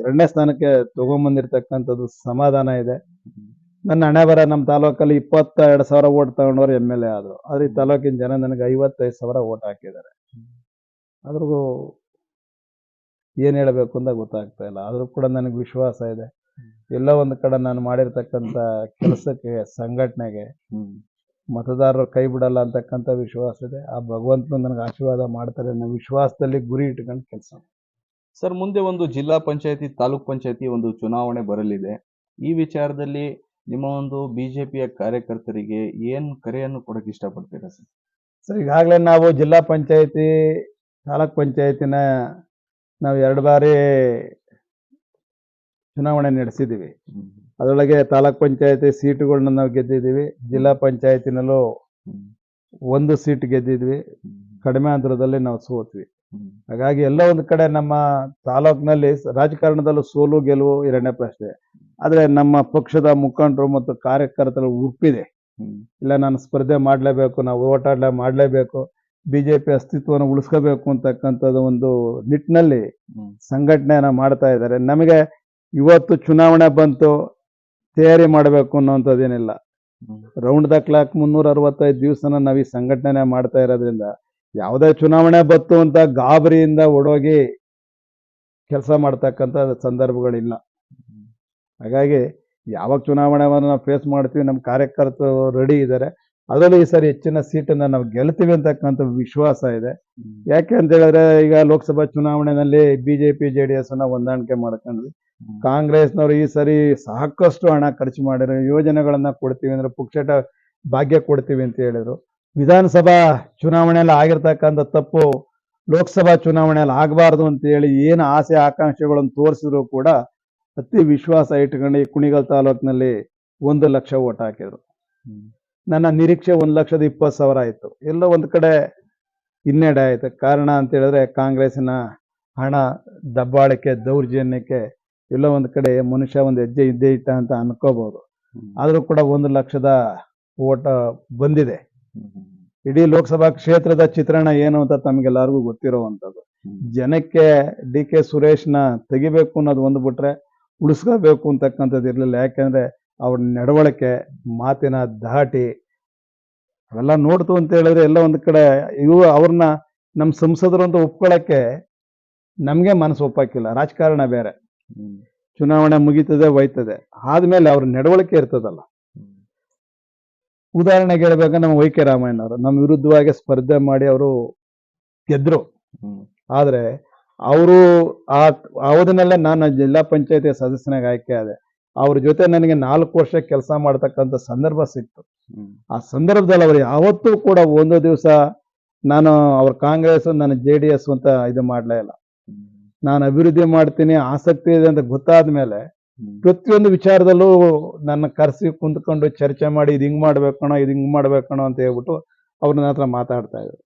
ಎರಡನೇ ಸ್ಥಾನಕ್ಕೆ ತಗೊಂಬಂದಿರ್ತಕ್ಕಂಥದ್ದು ಸಮಾಧಾನ ಇದೆ. ನನ್ನ ಹಣೆ ಬರ ನಮ್ಮ ತಾಲೂಕಲ್ಲಿ ಇಪ್ಪತ್ತ ಎರಡು ಸಾವಿರ ಓಟ್ ತಗೊಂಡವ್ರು ಎಂ ಎಲ್ ಎ ಆದ್ರು. ಆದ್ರೆ ಈ ತಾಲೂಕಿನ ಜನ ನನಗೆ ಐವತ್ತೈದು ಸಾವಿರ ಓಟ್ ಹಾಕಿದ್ದಾರೆ. ಅದ್ರಿಗೂ ಏನು ಹೇಳಬೇಕು ಅಂತ ಗೊತ್ತಾಗ್ತಾ ಇಲ್ಲ. ಆದ್ರೂ ಕೂಡ ನನಗೆ ವಿಶ್ವಾಸ ಇದೆ. ಎಲ್ಲ ಒಂದು ಕಡೆ ನಾನು ಮಾಡಿರ್ತಕ್ಕಂಥ ಕೆಲಸಕ್ಕೆ, ಸಂಘಟನೆಗೆ. ಮತದಾರರು ಕೈ ಬಿಡಲ್ಲ ಅಂತಕ್ಕಂಥ ವಿಶ್ವಾಸ ಇದೆ. ಆ ಭಗವಂತನು ನನಗೆ ಆಶೀರ್ವಾದ ಮಾಡ್ತಾರೆ ಅನ್ನೋ ವಿಶ್ವಾಸದಲ್ಲಿ ಗುರಿ ಇಟ್ಕೊಂಡು ಕೆಲಸ ಸರ್ ಮುಂದೆ ಒಂದು ಜಿಲ್ಲಾ ಪಂಚಾಯತಿ ತಾಲೂಕ್ ಪಂಚಾಯತಿ ಒಂದು ಚುನಾವಣೆ ಬರಲಿದೆ. ಈ ವಿಚಾರದಲ್ಲಿ ನಿಮ್ಮ ಒಂದು ಬಿಜೆಪಿಯ ಕಾರ್ಯಕರ್ತರಿಗೆ ಏನು ಕರೆಯನ್ನು ಕೊಡಕ್ಕೆ ಇಷ್ಟಪಡ್ತೀರಾ ಸರ್? ಸರ್ ಈಗಾಗಲೇ ನಾವು ಜಿಲ್ಲಾ ಪಂಚಾಯತಿ ತಾಲೂಕ್ ಪಂಚಾಯತಿನ ನಾವು ಎರಡು ಬಾರಿ ಚುನಾವಣೆ ನಡೆಸಿದ್ದೀವಿ. ಅದರೊಳಗೆ ತಾಲೂಕ್ ಪಂಚಾಯತಿ ಸೀಟುಗಳನ್ನ ನಾವು ಗೆದ್ದಿದ್ದೀವಿ. ಜಿಲ್ಲಾ ಪಂಚಾಯತಿನಲ್ಲೂ ಒಂದು ಸೀಟ್ ಗೆದ್ದಿದ್ವಿ. ಕಡಿಮೆ ಅಂತರದಲ್ಲಿ ನಾವು ಸೋತ್ವಿ. ಹಾಗಾಗಿ ಎಲ್ಲ ಒಂದು ಕಡೆ ನಮ್ಮ ತಾಲೂಕಿನಲ್ಲಿ ರಾಜಕಾರಣದಲ್ಲೂ ಸೋಲು ಗೆಲುವು ಎರಡನೇ ಪ್ರಶ್ನೆ. ಆದರೆ ನಮ್ಮ ಪಕ್ಷದ ಮುಖಂಡರು ಮತ್ತು ಕಾರ್ಯಕರ್ತರ ಉಪ್ಪಿದೆ. ಇಲ್ಲ ನಾನು ಸ್ಪರ್ಧೆ ಮಾಡಲೇಬೇಕು ನಾವು ಓಟಾಡಲೇ ಮಾಡಲೇಬೇಕು ಬಿಜೆಪಿ ಅಸ್ತಿತ್ವವನ್ನು ಉಳಿಸ್ಕೋಬೇಕು ಅಂತಕ್ಕಂಥದ್ದು ಒಂದು ನಿಟ್ಟಿನಲ್ಲಿ. ಸಂಘಟನೆಯನ್ನ ಮಾಡ್ತಾ ಇದ್ದಾರೆ. ನಮಗೆ ಇವತ್ತು ಚುನಾವಣೆ ಬಂತು. ತಯಾರಿ ಮಾಡಬೇಕು ಅನ್ನೋಂಥದ್ದೇನಿಲ್ಲ. ರೌಂಡ್ ದ ಕ್ಲಾಕ್ ಮುನ್ನೂರ ಅರವತ್ತೈದು ದಿವಸನ ನಾವು ಈ ಸಂಘಟನೆ ಮಾಡ್ತಾ ಇರೋದ್ರಿಂದ ಯಾವುದೇ ಚುನಾವಣೆ ಬತ್ತು ಅಂತ ಗಾಬರಿಯಿಂದ ಓಡೋಗಿ ಕೆಲಸ ಮಾಡ್ತಕ್ಕಂಥ ಸಂದರ್ಭಗಳಿಲ್ಲ. ಹಾಗಾಗಿ ಯಾವಾಗ ಚುನಾವಣೆಯನ್ನು ನಾವು ಫೇಸ್ ಮಾಡ್ತೀವಿ ನಮ್ಮ ಕಾರ್ಯಕರ್ತರು ರೆಡಿ ಇದ್ದಾರೆ ಅದರಲ್ಲಿ ಈ ಸರಿ ಹೆಚ್ಚಿನ ಸೀಟನ್ನು ನಾವು ಗೆಲ್ತೀವಿ ಅಂತಕ್ಕಂಥ ವಿಶ್ವಾಸ ಇದೆ. ಯಾಕೆ ಅಂತ ಹೇಳಿದ್ರೆ ಈಗ ಲೋಕಸಭಾ ಚುನಾವಣೆಯಲ್ಲಿ ಬಿಜೆಪಿ ಜೆ ಡಿ ಎಸ್ ಅನ್ನ ಹೊಂದಾಣಿಕೆ ಮಾಡ್ಕೊಂಡ್ವಿ. ಕಾಂಗ್ರೆಸ್ನವರು ಈ ಸರಿ ಸಾಕಷ್ಟು ಹಣ ಖರ್ಚು ಮಾಡಿದ್ರು. ಯೋಜನೆಗಳನ್ನ ಕೊಡ್ತೀವಿ ಅಂದ್ರೆ ಪುಕ್ಷಟ ಭಾಗ್ಯ ಕೊಡ್ತೀವಿ ಅಂತ ಹೇಳಿದ್ರು. ವಿಧಾನಸಭಾ ಚುನಾವಣೆಯಲ್ಲಿ ಆಗಿರ್ತಕ್ಕಂಥ ತಪ್ಪು ಲೋಕಸಭಾ ಚುನಾವಣೆಯಲ್ಲಿ ಆಗಬಾರ್ದು ಅಂತ ಹೇಳಿ ಏನು ಆಸೆ ಆಕಾಂಕ್ಷೆಗಳನ್ನು ತೋರಿಸಿದ್ರು ಕೂಡ ಅತಿ ವಿಶ್ವಾಸ ಇಟ್ಕೊಂಡು ಈ ಕುಣಿಗಲ್ ತಾಲೂಕಿನಲ್ಲಿ ಒಂದು ಲಕ್ಷ ಓಟ್ ಹಾಕಿದ್ರು. ನನ್ನ ನಿರೀಕ್ಷೆ ಒಂದು ಲಕ್ಷದ ಇಪ್ಪತ್ತು ಸಾವಿರ ಆಯಿತು. ಎಲ್ಲ ಒಂದು ಕಡೆ ಹಿನ್ನಡೆ ಆಯಿತು. ಕಾರಣ ಅಂತ ಹೇಳಿದ್ರೆ ಕಾಂಗ್ರೆಸ್ಸಿನ ಹಣ ದಬ್ಬಾಳಿಕೆ, ದೌರ್ಜನ್ಯಕ್ಕೆ ಎಲ್ಲೋ ಒಂದು ಕಡೆ ಮನುಷ್ಯ ಒಂದು ಹೆಜ್ಜೆ ಇದ್ದೇ ಇಟ್ಟ ಅಂತ ಅನ್ಕೋಬಹುದು ಆದರೂ ಕೂಡ ಒಂದು ಲಕ್ಷದ ಓಟ ಬಂದಿದೆ. ಇಡೀ ಲೋಕಸಭಾ ಕ್ಷೇತ್ರದ ಚಿತ್ರಣ ಏನು ಅಂತ ತಮಗೆಲ್ಲರಿಗೂ ಗೊತ್ತಿರುವಂಥದ್ದು. ಜನಕ್ಕೆ ಡಿ ಕೆ ಸುರೇಶ್ನ ತೆಗಿಬೇಕು ಅನ್ನೋದು ಒಂದು ಬಿಟ್ರೆ ಉಳಿಸ್ಕೋಬೇಕು ಅಂತಕ್ಕಂಥದ್ದು ಇರಲಿಲ್ಲ. ಯಾಕೆಂದ್ರೆ ಅವ್ರ ನಡವಳಿಕೆ ಮಾತಿನ ದಾಟಿ ಅವೆಲ್ಲ ನೋಡ್ತು ಅಂತ ಹೇಳಿದ್ರೆ ಎಲ್ಲ ಒಂದು ಕಡೆ ಇವು ಅವ್ರನ್ನ ನಮ್ಮ ಸಂಸದರು ಅಂತ ಒಪ್ಕೊಳ್ಳೋಕ್ಕೆ ನಮಗೆ ಮನಸ್ಸು ಒಪ್ಪಾಕಿಲ್ಲ. ರಾಜಕಾರಣ ಬೇರೆ. ಚುನಾವಣೆ ಮುಗೀತದೆ ಹೋಯ್ತದೆ. ಆದ್ಮೇಲೆ ಅವ್ರ ನಡವಳಿಕೆ ಇರ್ತದಲ್ಲ. ಉದಾಹರಣೆಗೆ ಹೇಳ್ಬೇಕು ನಮ್ಮ ವೈ ಕೆ ರಾಮಯ್ಯನವರು. ನಮ್ಮ ವಿರುದ್ಧವಾಗಿ ಸ್ಪರ್ಧೆ ಮಾಡಿ ಅವರು ಗೆದ್ರು. ಆದ್ರೆ ಅವರು ಆ ಅವಧಿನಲ್ಲೇ ನಾನು ಜಿಲ್ಲಾ ಪಂಚಾಯತಿ ಸದಸ್ಯನಾಗಿ ಆಯ್ಕೆ ಆದೆ. ಅವ್ರ ಜೊತೆ ನನಗೆ ನಾಲ್ಕು ವರ್ಷ ಕೆಲಸ ಮಾಡ್ತಕ್ಕಂಥ ಸಂದರ್ಭ ಸಿಕ್ತು. ಆ ಸಂದರ್ಭದಲ್ಲಿ ಅವರು ಯಾವತ್ತೂ ಕೂಡ ಒಂದು ದಿವಸ ನಾನು ಅವ್ರ ಕಾಂಗ್ರೆಸ್ ನಾನು ಜೆ ಡಿ ಎಸ್ ಅಂತ ಇದು ಮಾಡಲೇ ಇಲ್ಲ. ನಾನು ಅಭಿವೃದ್ಧಿ ಮಾಡ್ತೀನಿ ಆಸಕ್ತಿ ಇದೆ ಅಂತ ಗೊತ್ತಾದ ಮೇಲೆ ಪ್ರತಿಯೊಂದು ವಿಚಾರದಲ್ಲೂ ನನ್ನ ಕರೆಸಿ ಕುಂತ್ಕೊಂಡು ಚರ್ಚೆ ಮಾಡಿ ಇದು ಹಿಂಗ್ ಮಾಡ್ಬೇಕಣೋ ಇದು ಹಿಂಗ್ ಮಾಡ್ಬೇಕಣೋ ಅಂತ ಹೇಳ್ಬಿಟ್ಟು ಅವ್ರ ನನ್ನ ಹತ್ರ ಮಾತಾಡ್ತಾ ಇದ್ರು.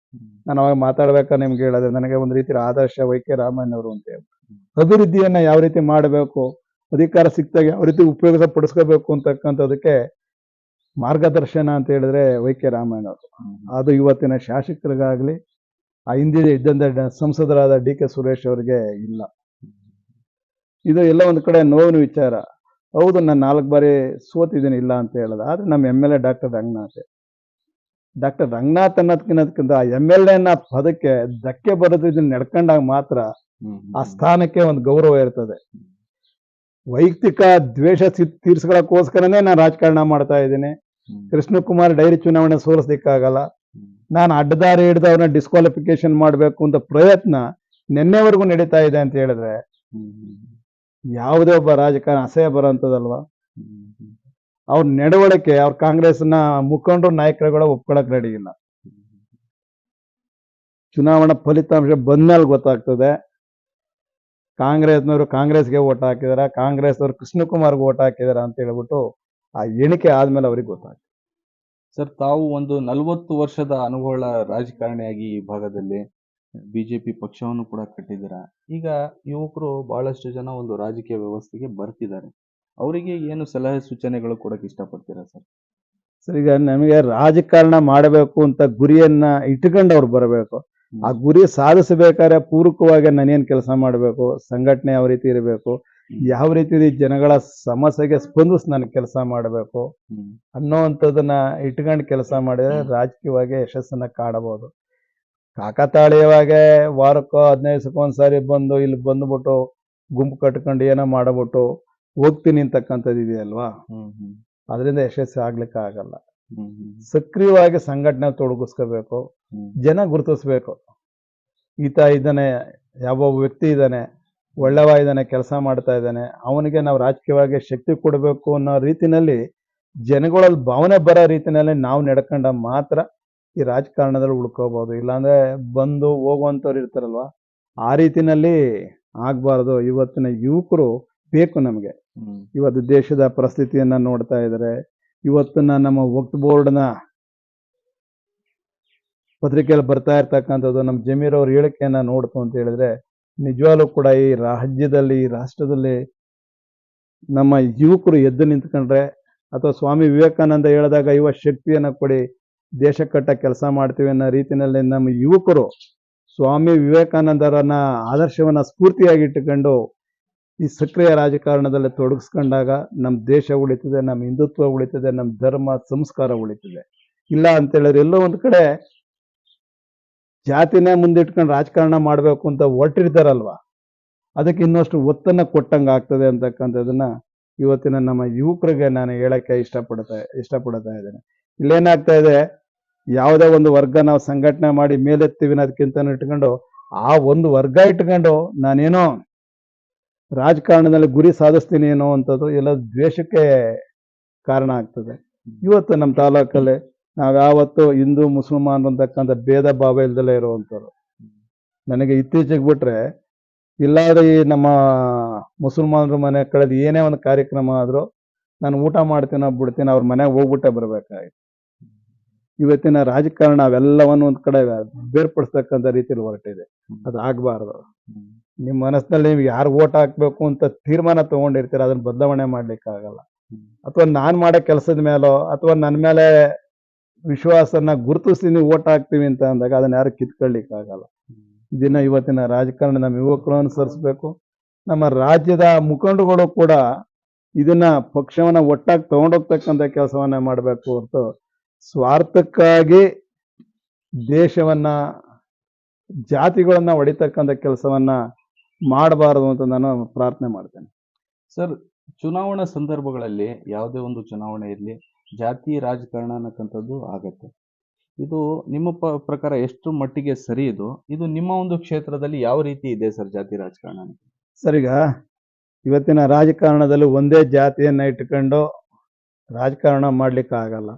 ನಾನು ಅವಾಗ ಮಾತಾಡ್ಬೇಕಾ ನಿಮ್ಗೆ ಹೇಳಿದ್ರೆ ನನಗೆ ಒಂದು ರೀತಿ ಆದರ್ಶ ವೈ ಕೆ ರಾಮಯ್ಯನವರು ಅಂತ ಹೇಳ್ಬಿಟ್ಟು. ಅಭಿವೃದ್ಧಿಯನ್ನ ಯಾವ ರೀತಿ ಮಾಡಬೇಕು ಅಧಿಕಾರ ಸಿಕ್ತಾಗ ಯಾವ ರೀತಿ ಉಪಯೋಗ ಪಡಿಸ್ಕೋಬೇಕು ಅಂತಕ್ಕಂಥದಕ್ಕೆ ಮಾರ್ಗದರ್ಶನ ಅಂತ ಹೇಳಿದ್ರೆ ವೈ ಕೆ ರಾಮಯ್ಯನವರು. ಅದು ಇವತ್ತಿನ ಶಾಸಕರಿಗಾಗ್ಲಿ ಆ ಹಿಂದಿನ ಇದ್ದಂತ ಡ- ಸಂಸದರಾದ ಡಿ ಕೆ ಸುರೇಶ್ ಅವರಿಗೆ ಇಲ್ಲ. ಇದು ಎಲ್ಲ ಒಂದು ಕಡೆ ನೋವಿನ ವಿಚಾರ. ಹೌದು ನಾನು ನಾಲ್ಕು ಬಾರಿ ಸೋತಿದ್ದೀನಿ ಇಲ್ಲ ಅಂತ ಹೇಳೋದು. ಆದರೆ ನಮ್ಮ M L A doctor Ranganath. Doctor Ranganath ಅನ್ನೋದಕ್ಕಿಂತ ಆ ಎಂ ಎಲ್ ಎನ ಪದಕ್ಕೆ ಧಕ್ಕೆ ಬರೋದು ಇದನ್ನ ನಡ್ಕೊಂಡಾಗ ಮಾತ್ರ ಆ ಸ್ಥಾನಕ್ಕೆ ಒಂದು ಗೌರವ ಇರ್ತದೆ. ವೈಯಕ್ತಿಕ ದ್ವೇಷ ತೀರ್ಸ್ಕೊಳಕ್ಕೋಸ್ಕರನೇ ನಾನು ರಾಜಕಾರಣ ಮಾಡ್ತಾ ಇದ್ದೀನಿ. ಕೃಷ್ಣಕುಮಾರ್ ಡೈರಿ ಚುನಾವಣೆ ಸೋಲಿಸ್ಲಿಕ್ಕಾಗಲ್ಲ ನಾನು ಅಡ್ಡದಾರಿ ಹಿಡಿದು ಅವ್ರನ್ನ ಡಿಸ್ಕ್ವಾಲಿಫಿಕೇಶನ್ ಮಾಡಬೇಕು ಅಂತ ಪ್ರಯತ್ನ ನಿನ್ನೆವರೆಗೂ ನಡೀತಾ ಇದೆ ಅಂತ ಹೇಳಿದ್ರೆ ಯಾವುದೇ ಒಬ್ಬ ರಾಜಕಾರಣ ಅಸಹ್ಯ ಬರೋಂಥದ್ದಲ್ವಾ ಅವ್ರ ನಡವಳಿಕೆ, ಅವ್ರ ಕಾಂಗ್ರೆಸ್ನ ಮುಖಂಡರು, ನಾಯಕರುಗಳ ಒಪ್ಕೊಳಕ್ ರೆಡಿ ಇಲ್ಲ. ಚುನಾವಣಾ ಫಲಿತಾಂಶ ಬಂದ್ಮೇಲೆ ಗೊತ್ತಾಗ್ತದೆ. ಕಾಂಗ್ರೆಸ್ನವರು ಕಾಂಗ್ರೆಸ್ಗೆ ಓಟ್ ಹಾಕಿದಾರ, ಕಾಂಗ್ರೆಸ್ನವರು ಕೃಷ್ಣಕುಮಾರ್ಗೆ ಓಟ್ ಹಾಕಿದಾರ ಅಂತ ಹೇಳ್ಬಿಟ್ಟು ಆ ಎಣಿಕೆ ಆದ್ಮೇಲೆ ಅವ್ರಿಗೆ ಗೊತ್ತಾಗ್ತದೆ. ಸರ್ ತಾವು ಒಂದು ನಲವತ್ತು ವರ್ಷದ ಅನುಭವಗಳ ರಾಜಕಾರಣಿಯಾಗಿ ಈ ಭಾಗದಲ್ಲಿ ಬಿಜೆಪಿ ಪಕ್ಷವನ್ನು ಕೂಡ ಕಟ್ಟಿದ್ದೀರಾ? ಈಗ ಯುವಕರು ಬಹಳಷ್ಟು ಜನ ಒಂದು ರಾಜಕೀಯ ವ್ಯವಸ್ಥೆಗೆ ಬರ್ತಿದ್ದಾರೆ. ಅವರಿಗೆ ಏನು ಸಲಹೆ ಸೂಚನೆಗಳು ಕೊಡಕ್ಕೆ ಇಷ್ಟಪಡ್ತೀರಾ ಸರ್? ಸರ್ ಈಗ ನಮಗೆ ರಾಜಕಾರಣ ಮಾಡಬೇಕು ಅಂತ ಗುರಿಯನ್ನ ಇಟ್ಕೊಂಡು ಅವ್ರು ಬರಬೇಕು. ಆ ಗುರಿ ಸಾಧಿಸಬೇಕಾದ್ರೆ ಪೂರಕವಾಗಿ ನಾನೇನು ಕೆಲಸ ಮಾಡಬೇಕು ಸಂಘಟನೆ ಯಾವ ರೀತಿ ಇರಬೇಕು ಯಾವ ರೀತಿ ಜನಗಳ ಸಮಸ್ಯೆಗೆ ಸ್ಪಂದಿಸಿ ನಾನು ಕೆಲಸ ಮಾಡಬೇಕು. ಅನ್ನೋವಂಥದ್ದನ್ನ ಇಟ್ಕೊಂಡು ಕೆಲಸ ಮಾಡಿದ್ರೆ ರಾಜಕೀಯವಾಗಿ ಯಶಸ್ಸನ್ನ ಕಾಣಬಹುದು. ಕಾಕತಾಳೀಯವಾಗಿ ವಾರಕ್ಕೋ ಹದಿನೈದು ದಿವಸಕ್ಕೋ ಒಂದ್ಸಾರಿ ಬಂದು ಇಲ್ಲಿ ಬಂದ್ಬಿಟ್ಟು ಗುಂಪು ಕಟ್ಕೊಂಡು ಏನೋ ಮಾಡ್ಬಿಟ್ಟು ಹೋಗ್ತೀನಿ ಅಂತಕ್ಕಂಥದ್ದು ಇದೆಯಲ್ವಾ? ಅದರಿಂದ ಯಶಸ್ಸು ಆಗ್ಲಿಕ್ಕೆ ಆಗಲ್ಲ. ಸಕ್ರಿಯವಾಗಿ ಸಂಘಟನೆ ತೊಡಗಿಸ್ಕೋಬೇಕು. ಜನ ಗುರುತಿಸ್ಬೇಕು. ಈತ ಇದ್ದಾನೆ ಯಾವ ವ್ಯಕ್ತಿ ಇದ್ದಾನೆ ಒಳ್ಳೆವ ಇದ್ದಾನೆ ಕೆಲಸ ಮಾಡ್ತಾ ಇದ್ದಾನೆ. ಅವನಿಗೆ ನಾವು ರಾಜಕೀಯವಾಗಿ ಶಕ್ತಿ ಕೊಡಬೇಕು ಅನ್ನೋ ರೀತಿನಲ್ಲಿ ಜನಗಳಲ್ಲಿ ಭಾವನೆ ಬರೋ ರೀತಿನಲ್ಲಿ ನಾವು ನಡ್ಕೊಂಡ ಮಾತ್ರ ಈ ರಾಜಕಾರಣದಲ್ಲಿ ಉಳ್ಕೋಬಹುದು ಇಲ್ಲಾಂದ್ರೆ ಬಂದು ಹೋಗುವಂಥವ್ರು ಇರ್ತಾರಲ್ವ? ಆ ರೀತಿನಲ್ಲಿ ಆಗಬಾರ್ದು. ಇವತ್ತಿನ ಯುವಕರು ಬೇಕು ನಮಗೆ. ಇವತ್ತು ದೇಶದ ಪರಿಸ್ಥಿತಿಯನ್ನ ನೋಡ್ತಾ ಇದ್ದಾರೆ. ಇವತ್ತಿನ ನಮ್ಮ ವಕ್ತ್ ಬೋರ್ಡ್ನ ಪತ್ರಿಕೆಯಲ್ಲಿ ಬರ್ತಾ ಇರ್ತಕ್ಕಂಥದ್ದು ನಮ್ಮ ಜಮೀರ್ ಅವ್ರ ಹೇಳಿಕೆಯನ್ನ ನೋಡ್ತು ಅಂತ ಹೇಳಿದ್ರೆ ನಿಜವಾಗ್ಲೂ ಕೂಡ ಈ ರಾಜ್ಯದಲ್ಲಿ, ಈ ರಾಷ್ಟ್ರದಲ್ಲಿ ನಮ್ಮ ಯುವಕರು ಎದ್ದು ನಿಂತ್ಕೊಂಡ್ರೆ ಅಥವಾ ಸ್ವಾಮಿ ವಿವೇಕಾನಂದ ಹೇಳಿದಾಗ ಯುವ ಶಕ್ತಿಯನ್ನು ಕೊಡಿ, ದೇಶ ಕಟ್ಟ ಕೆಲಸ ಮಾಡ್ತೀವಿ ಅನ್ನೋ ರೀತಿಯಲ್ಲಿ ನಮ್ಮ ಯುವಕರು ಸ್ವಾಮಿ ವಿವೇಕಾನಂದರನ್ನ ಆದರ್ಶವನ್ನು ಸ್ಫೂರ್ತಿಯಾಗಿ ಇಟ್ಟುಕೊಂಡು ಈ ಸಕ್ರಿಯ ರಾಜಕಾರಣದಲ್ಲಿ ತೊಡಗಿಸ್ಕೊಂಡಾಗ ನಮ್ಮ ದೇಶ ಉಳಿತದೆ, ನಮ್ಮ ಹಿಂದುತ್ವ ಉಳಿತದೆ, ನಮ್ಮ ಧರ್ಮ, ಸಂಸ್ಕಾರ ಉಳಿತದೆ. ಇಲ್ಲ ಅಂತ ಹೇಳಿದ್ರೆ ಎಲ್ಲೋ ಒಂದು ಕಡೆ ಜಾತಿನೇ ಮುಂದಿಟ್ಕೊಂಡು ರಾಜಕಾರಣ ಮಾಡಬೇಕು ಅಂತ ಹೊರಟಿರ್ತಾರಲ್ವಾ ಅದಕ್ಕೆ ಇನ್ನಷ್ಟು ಒತ್ತನ್ನು ಕೊಟ್ಟಂಗೆ ಆಗ್ತದೆ ಅಂತಕ್ಕಂಥದ್ದನ್ನ ಇವತ್ತಿನ ನಮ್ಮ ಯುವಕರಿಗೆ ನಾನು ಹೇಳಕ್ಕೆ ಇಷ್ಟಪಡ್ತಾ ಇಷ್ಟಪಡ್ತಾ ಇದ್ದೇನೆ. ಇಲ್ಲೇನಾಗ್ತಾ ಇದೆ, ಯಾವುದೇ ಒಂದು ವರ್ಗ ನಾವು ಸಂಘಟನೆ ಮಾಡಿ ಮೇಲೆತ್ತೀವಿ ಅನ್ನೋದಕ್ಕಿಂತ ಇಟ್ಕೊಂಡು, ಆ ಒಂದು ವರ್ಗ ಇಟ್ಕೊಂಡು ನಾನೇನೋ ರಾಜಕಾರಣದಲ್ಲಿ ಗುರಿ ಸಾಧಿಸ್ತೀನಿ ಏನೋ ಅಂಥದ್ದು ಎಲ್ಲ ದ್ವೇಷಕ್ಕೆ ಕಾರಣ ಆಗ್ತದೆ. ಇವತ್ತು ನಮ್ಮ ತಾಲೂಕಲ್ಲಿ ನಾವು ಯಾವತ್ತು ಹಿಂದೂ, ಮುಸಲ್ಮಾನ್ ಅಂತಕ್ಕಂಥ ಭೇದ ಭಾವ ಇಲ್ದಲೇ ಇರುವಂಥವ್ರು. ನನಗೆ ಇತ್ತೀಚೆಗೆ ಬಿಟ್ರೆ, ಇಲ್ಲಾದ್ರೆ ಈ ನಮ್ಮ ಮುಸಲ್ಮಾನರ ಮನೆ ಕಳೆದು ಏನೇ ಒಂದು ಕಾರ್ಯಕ್ರಮ ಆದರೂ ನಾನು ಊಟ ಮಾಡ್ತೀನೋ ಬಿಡ್ತೀನಿ, ಅವ್ರ ಮನೆಗೆ ಹೋಗ್ಬಿಟ್ಟೆ ಬರಬೇಕಾಗಿತ್ತು. ಇವತ್ತಿನ ರಾಜಕಾರಣ ಅವೆಲ್ಲವನ್ನು ಒಂದು ಕಡೆ ಬೇರ್ಪಡಿಸ್ತಕ್ಕಂಥ ರೀತಿಯಲ್ಲಿ ಹೊರಟಿದೆ. ಅದು ಆಗಬಾರ್ದು. ನಿಮ್ಮ ಮನಸ್ಸಿನಲ್ಲಿ ನೀವು ಯಾರು ಓಟ್ ಹಾಕ್ಬೇಕು ಅಂತ ತೀರ್ಮಾನ ತಗೊಂಡಿರ್ತೀರ, ಅದನ್ನ ಬದಲಾವಣೆ ಮಾಡ್ಲಿಕ್ಕೆ ಆಗಲ್ಲ ಅಥವಾ ನಾನು ಮಾಡೋ ಕೆಲಸದ ಮೇಲೋ, ಅಥವಾ ನನ್ನ ಮೇಲೆ ವಿಶ್ವಾಸನ ಗುರುತಿಸಿ ನೀವು ಓಟ್ ಹಾಕ್ತೀವಿ ಅಂತ ಅಂದಾಗ ಅದನ್ನ ಯಾರು ಕಿತ್ಕೊಳ್ಳಿಕ್ಕಾಗಲ್ಲ. ದಿನ ಇವತ್ತಿನ ರಾಜಕಾರಣ ನಮ್ಮ ಯುವಕರು ಅನುಸರಿಸ್ಬೇಕು. ನಮ್ಮ ರಾಜ್ಯದ ಮುಖಂಡರುಗಳು ಕೂಡ ಇದನ್ನ ಪಕ್ಷವನ್ನ ಒಟ್ಟಾಗಿ ತಗೊಂಡೋಗ್ತಕ್ಕಂಥ ಕೆಲಸವನ್ನ ಮಾಡಬೇಕು ಅಂತ ಸ್ವಾರ್ಥಕ್ಕಾಗಿ ದೇಶವನ್ನ ಜಾತಿಗಳನ್ನ ಹೊಡಿತಕ್ಕಂಥ ಕೆಲಸವನ್ನ ಮಾಡಬಾರದು ಅಂತ ನಾನು ಪ್ರಾರ್ಥನೆ ಮಾಡ್ತೇನೆ. ಸರ್ ಚುನಾವಣಾ ಸಂದರ್ಭಗಳಲ್ಲಿ ಯಾವುದೇ ಒಂದು ಚುನಾವಣೆ ಇರಲಿ ಜಾತಿ ರಾಜಕಾರಣ ಅನ್ನಕ್ಕಂಥದ್ದು ಆಗತ್ತೆ. ಇದು ನಿಮ್ಮ ಪ- ಪ್ರಕಾರ ಎಷ್ಟು ಮಟ್ಟಿಗೆ ಸರಿ ಇದು? ಇದು ನಿಮ್ಮ ಒಂದು ಕ್ಷೇತ್ರದಲ್ಲಿ ಯಾವ ರೀತಿ ಇದೆ ಸರ್ ಜಾತಿ ರಾಜಕಾರಣ ಸರ್ ಈಗ ಇವತ್ತಿನ ರಾಜಕಾರಣದಲ್ಲಿ ಒಂದೇ ಜಾತಿಯನ್ನ ಇಟ್ಕೊಂಡು ರಾಜಕಾರಣ ಮಾಡ್ಲಿಕ್ಕೆ ಆಗಲ್ಲ.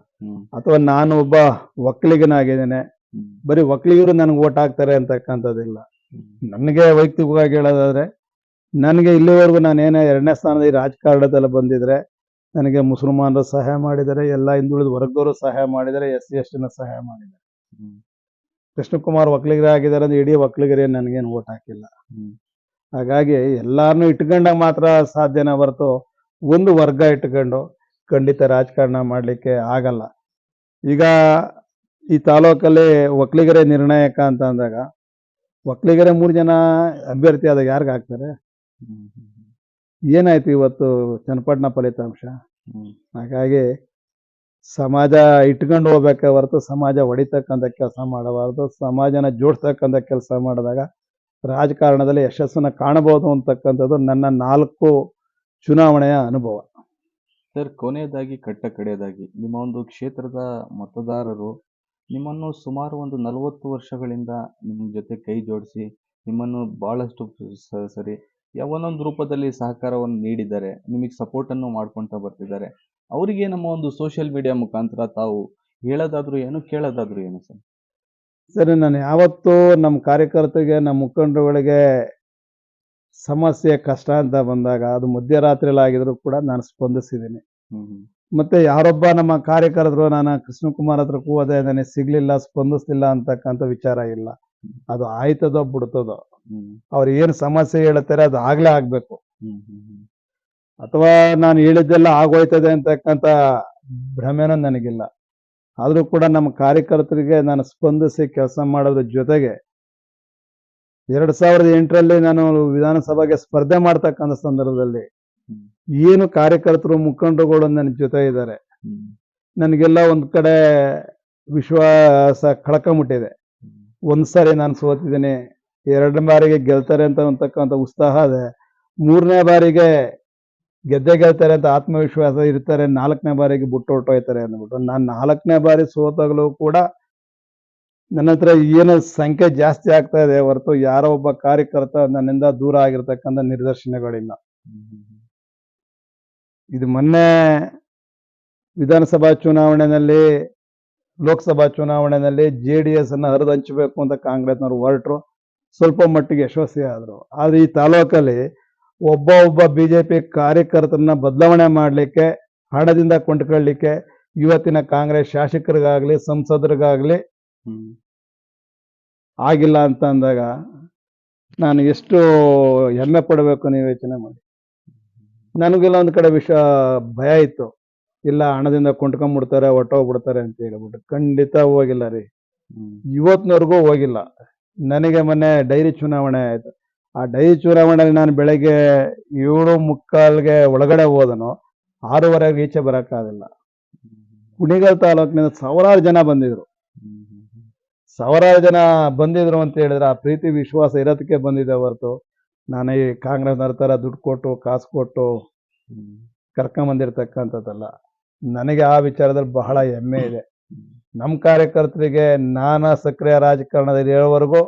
ಅಥವಾ ನಾನು ಒಬ್ಬ ಒಕ್ಕಲಿಗನಾಗಿದ್ದೇನೆ ಬರೀ ಒಕ್ಕಲಿಗರು ನನಗೆ ಓಟ್ ಹಾಕ್ತಾರೆ ಅಂತಕ್ಕಂಥದ್ದಿಲ್ಲ. ನನಗೆ ವೈಯಕ್ತಿಕವಾಗಿ ಹೇಳೋದಾದ್ರೆ ನನಗೆ ಇಲ್ಲಿವರೆಗೂ ನಾನು ಏನೇ ಎರಡನೇ ಸ್ಥಾನದಲ್ಲಿ ರಾಜಕಾರಣದಲ್ಲಿ ಬಂದಿದ್ರೆ ನನಗೆ ಮುಸಲ್ಮಾನರು ಸಹಾಯ ಮಾಡಿದ್ದಾರೆ ಎಲ್ಲ ಹಿಂದುಳಿದ ವರ್ಗದವರು ಸಹಾಯ ಮಾಡಿದ್ದಾರೆ ಎಸ್ ಸಿ ಎಸ್ ಟಿನ ಸಹಾಯ ಮಾಡಿದ್ದಾರೆ. ಕೃಷ್ಣಕುಮಾರ್ ಒಕ್ಕಲಿಗರೇ ಆಗಿದ್ದಾರೆ ಅಂದ್ರೆ ಇಡೀ ಒಕ್ಕಲಿಗರೇ ನನಗೇನು ಓಟ್ ಹಾಕಿಲ್ಲ. ಹಾಗಾಗಿ ಎಲ್ಲಾರನ್ನೂ ಇಟ್ಕೊಂಡಾಗ ಮಾತ್ರ ಸಾಧ್ಯನ ಹೊರತು ಒಂದು ವರ್ಗ ಇಟ್ಕೊಂಡು ಖಂಡಿತ ರಾಜಕಾರಣ ಮಾಡಲಿಕ್ಕೆ ಆಗಲ್ಲ. ಈಗ ಈ ತಾಲೂಕಲ್ಲಿ ಒಕ್ಕಲಿಗರೇ ನಿರ್ಣಾಯಕ ಅಂತ ಅಂದಾಗ ಒಕ್ಕಲಿಗರೇ ಮೂರು ಜನ ಅಭ್ಯರ್ಥಿ ಆದಾಗ ಯಾರಿಗಾಗ್ತಾರೆ ಏನಾಯ್ತು ಇವತ್ತು ಚನ್ನಪಟ್ಟಣ ಫಲಿತಾಂಶ? ಹಾಗಾಗಿ ಸಮಾಜ ಇಟ್ಕೊಂಡು ಹೋಗ್ಬೇಕ ಹೊರತು ಸಮಾಜ ಹೊಡಿತಕ್ಕಂಥ ಕೆಲಸ ಮಾಡಬಾರ್ದು ಸಮಾಜನ ಜೋಡಿಸ್ತಕ್ಕಂಥ ಕೆಲಸ ಮಾಡಿದಾಗ ರಾಜಕಾರಣದಲ್ಲಿ ಯಶಸ್ಸನ್ನು ಕಾಣಬಹುದು ಅಂತಕ್ಕಂಥದ್ದು ನನ್ನ ನಾಲ್ಕು ಚುನಾವಣೆಯ ಅನುಭವ. ಸರ್ ಕೊನೆಯದಾಗಿ ಕಟ್ಟ ಕಡೆಯದಾಗಿ ನಿಮ್ಮ ಒಂದು ಕ್ಷೇತ್ರದ ಮತದಾರರು ನಿಮ್ಮನ್ನು ಸುಮಾರು ಒಂದು ನಲವತ್ತು ವರ್ಷಗಳಿಂದ ನಿಮ್ಮ ಜೊತೆ ಕೈ ಜೋಡಿಸಿ ನಿಮ್ಮನ್ನು ಬಹಳಷ್ಟು ಸರಿ ಯಾವ ಒಂದೊಂದು ರೂಪದಲ್ಲಿ ಸಹಕಾರವನ್ನು ನೀಡಿದ್ದಾರೆ ನಿಮಗೆ ಸಪೋರ್ಟನ್ನು ಮಾಡ್ಕೊಳ್ತಾ ಬರ್ತಿದ್ದಾರೆ. ಅವರಿಗೆ ನಮ್ಮ ಒಂದು ಸೋಷಿಯಲ್ ಮೀಡಿಯಾ ಮುಖಾಂತರ ತಾವು ಹೇಳೋದಾದ್ರೂ ಏನು ಕೇಳೋದಾದ್ರೂ ಏನು ಸರ್? ಸರಿ ನಾನು ಯಾವತ್ತೂ ನಮ್ಮ ಕಾರ್ಯಕರ್ತರಿಗೆ ನಮ್ಮ ಮುಖಂಡರುಗಳಿಗೆ ಸಮಸ್ಯೆ ಕಷ್ಟ ಅಂತ ಬಂದಾಗ ಅದು ಮಧ್ಯರಾತ್ರಿಯಲ್ಲಿ ಆಗಿದ್ರು ಕೂಡ ನಾನು ಸ್ಪಂದಿಸಿದ್ದೀನಿ. ಮತ್ತೆ ಯಾರೊಬ್ಬ ನಮ್ಮ ಕಾರ್ಯಕರ್ತರು ನಾನು ಕೃಷ್ಣಕುಮಾರ್ ಹತ್ರ ಹೋದೆ ನನಗೆ ಸಿಗ್ಲಿಲ್ಲ ಸ್ಪಂದಿಸ್ಲಿಲ್ಲ ಅಂತಕ್ಕಂಥ ವಿಚಾರ ಇಲ್ಲ. ಅದು ಆಯ್ತದೋ ಬಿಡ್ತದೋ. ಅವ್ರ ಏನು ಸಮಸ್ಯೆ ಹೇಳ್ತಾರೆ ಅದು ಆಗ್ಲೇ ಆಗ್ಬೇಕು. ಅಥವಾ ನಾನು ಹೇಳಿದ್ದೆಲ್ಲ ಆಗೋಯ್ತದೆ ಅಂತಕ್ಕಂಥ ಭ್ರಮೆನೂ ನನಗಿಲ್ಲ. ಆದರೂ ಕೂಡ ನಮ್ಮ ಕಾರ್ಯಕರ್ತರಿಗೆ ನಾನು ಸ್ಪಂದಿಸಿ ಕೆಲಸ ಮಾಡೋದ್ರ ಜೊತೆಗೆ ಎರಡ್ ಸಾವಿರದ ಎಂಟರಲ್ಲಿ ನಾನು ವಿಧಾನಸಭೆಗೆ ಸ್ಪರ್ಧೆ ಮಾಡ್ತಕ್ಕಂಥ ಸಂದರ್ಭದಲ್ಲಿ ಏನು ಕಾರ್ಯಕರ್ತರು ಮುಖಂಡರುಗಳು ನನ್ನ ಜೊತೆ ಇದ್ದಾರೆ. ನನಗೆಲ್ಲ ಒಂದ್ ಕಡೆ ವಿಶ್ವಾಸ ಕಳ್ಕೊಂಬಿಟ್ಟಿದೆ ಹ್ಮ್ ಸಾರಿ ನಾನು ಸೋತಿದ್ದೀನಿ ಎರಡನೇ ಬಾರಿಗೆ ಗೆಲ್ತಾರೆ ಅಂತ ಅಂತಕ್ಕಂಥ ಉತ್ಸಾಹ ಇದೆ ಮೂರನೇ ಬಾರಿಗೆ ಗೆದ್ದೆ ಗೆಲ್ತಾರೆ ಅಂತ ಆತ್ಮವಿಶ್ವಾಸ ಇರ್ತಾರೆ, ನಾಲ್ಕನೇ ಬಾರಿಗೆ ಬಿಟ್ಟು ಹೋಯ್ತಾರೆ ಅಂದ್ಬಿಟ್ಟು. ನಾನು ನಾಲ್ಕನೇ ಬಾರಿ ಸೋತಾಗಲೂ ಕೂಡ ನನ್ನ ಹತ್ರ ಏನೋ ಸಂಖ್ಯೆ ಜಾಸ್ತಿ ಆಗ್ತಾ ಇದೆ, ಹೊರತು ಯಾರೋ ಒಬ್ಬ ಕಾರ್ಯಕರ್ತ ನನ್ನಿಂದ ದೂರ ಆಗಿರ್ತಕ್ಕಂಥ ನಿದರ್ಶನಗಳಿಲ್ಲ. ಇದು ಮೊನ್ನೆ ವಿಧಾನಸಭಾ ಚುನಾವಣೆಯಲ್ಲಿ ಲೋಕಸಭಾ ಚುನಾವಣೆಯಲ್ಲಿ ಜೆ ಡಿ ಎಸ್ ಅನ್ನ ಹರಿದಂಚಬೇಕು ಅಂತ ಕಾಂಗ್ರೆಸ್ನವರು ಹೊರಟರು. ಸ್ವಲ್ಪ ಮಟ್ಟಿಗೆ ಯಶಸ್ವಿ ಆದರು. ಆದ್ರೆ ಈ ತಾಲೂಕಲ್ಲಿ ಒಬ್ಬ ಒಬ್ಬ ಬಿ ಜೆ ಪಿ ಕಾರ್ಯಕರ್ತರನ್ನ ಬದಲಾವಣೆ ಮಾಡಲಿಕ್ಕೆ ಹಣದಿಂದ ಕೊಂಡ್ಕೊಳ್ಳಲಿಕ್ಕೆ ಇವತ್ತಿನ ಕಾಂಗ್ರೆಸ್ ಶಾಸಕರಿಗಾಗ್ಲಿ ಸಂಸದರಿಗಾಗ್ಲಿ ಆಗಿಲ್ಲ ಅಂತ ಅಂದಾಗ ನಾನು ಎಷ್ಟು ಹೆಮ್ಮೆ ಪಡಬೇಕು ನೀವು ಯೋಚನೆ ಮಾಡಿ. ನನಗೆಲ್ಲ ಒಂದು ಕಡೆ ವಿಷ ಭಯ ಇತ್ತು. ಇಲ್ಲ ಹಣದಿಂದ ಕೊಂಡ್ಕೊಂಡ್ಬಿಡ್ತಾರೆ ಹೊಟ್ಟೋಗ್ಬಿಡ್ತಾರೆ ಅಂತ ಹೇಳ್ಬಿಟ್ಟು. ಖಂಡಿತ ಹೋಗಿಲ್ಲ ರೀ. ಇವತ್ತಿನವರೆಗೂ ಹೋಗಿಲ್ಲ. ನನಗೆ ಮೊನ್ನೆ ಡೈರಿ ಚುನಾವಣೆ ಆಯ್ತು. ಆ ಡೈರಿ ಚುನಾವಣೆಯಲ್ಲಿ ನಾನು ಬೆಳಗ್ಗೆ ಏಳು ಮುಕ್ಕಾಲ್ಗೆ ಒಳಗಡೆ ಹೋದನು. ಆರೂವರೆಗೆ ಈಚೆ ಬರೋಕ್ಕಾಗಲ್ಲ ಕುಣಿಗಲ್ ತಾಲೂಕಿನಿಂದ ಸಾವಿರಾರು ಜನ ಬಂದಿದ್ರು. ಸಾವಿರಾರು ಜನ ಬಂದಿದ್ರು ಅಂತ ಹೇಳಿದ್ರೆ ಆ ಪ್ರೀತಿ ವಿಶ್ವಾಸ ಇರೋದಕ್ಕೆ ಬಂದಿದೆ ಹೊರತು. ನಾನು ಈ ಕಾಂಗ್ರೆಸ್ನವ್ರ ಥರ ದುಡ್ಡು ಕೊಟ್ಟು ಕಾಸು ಕೊಟ್ಟು ಕರ್ಕೊಂಬಂದಿರ್ತಕ್ಕಂಥದ್ದಲ್ಲ. ನನಗೆ ಆ ವಿಚಾರದಲ್ಲಿ ಬಹಳ ಹೆಮ್ಮೆ ಇದೆ. ನಮ್ಮ ಕಾರ್ಯಕರ್ತರಿಗೆ ನಾನಾ ಸಕ್ರಿಯ ರಾಜಕಾರಣದಲ್ಲಿ ಇರೋವರೆಗೂ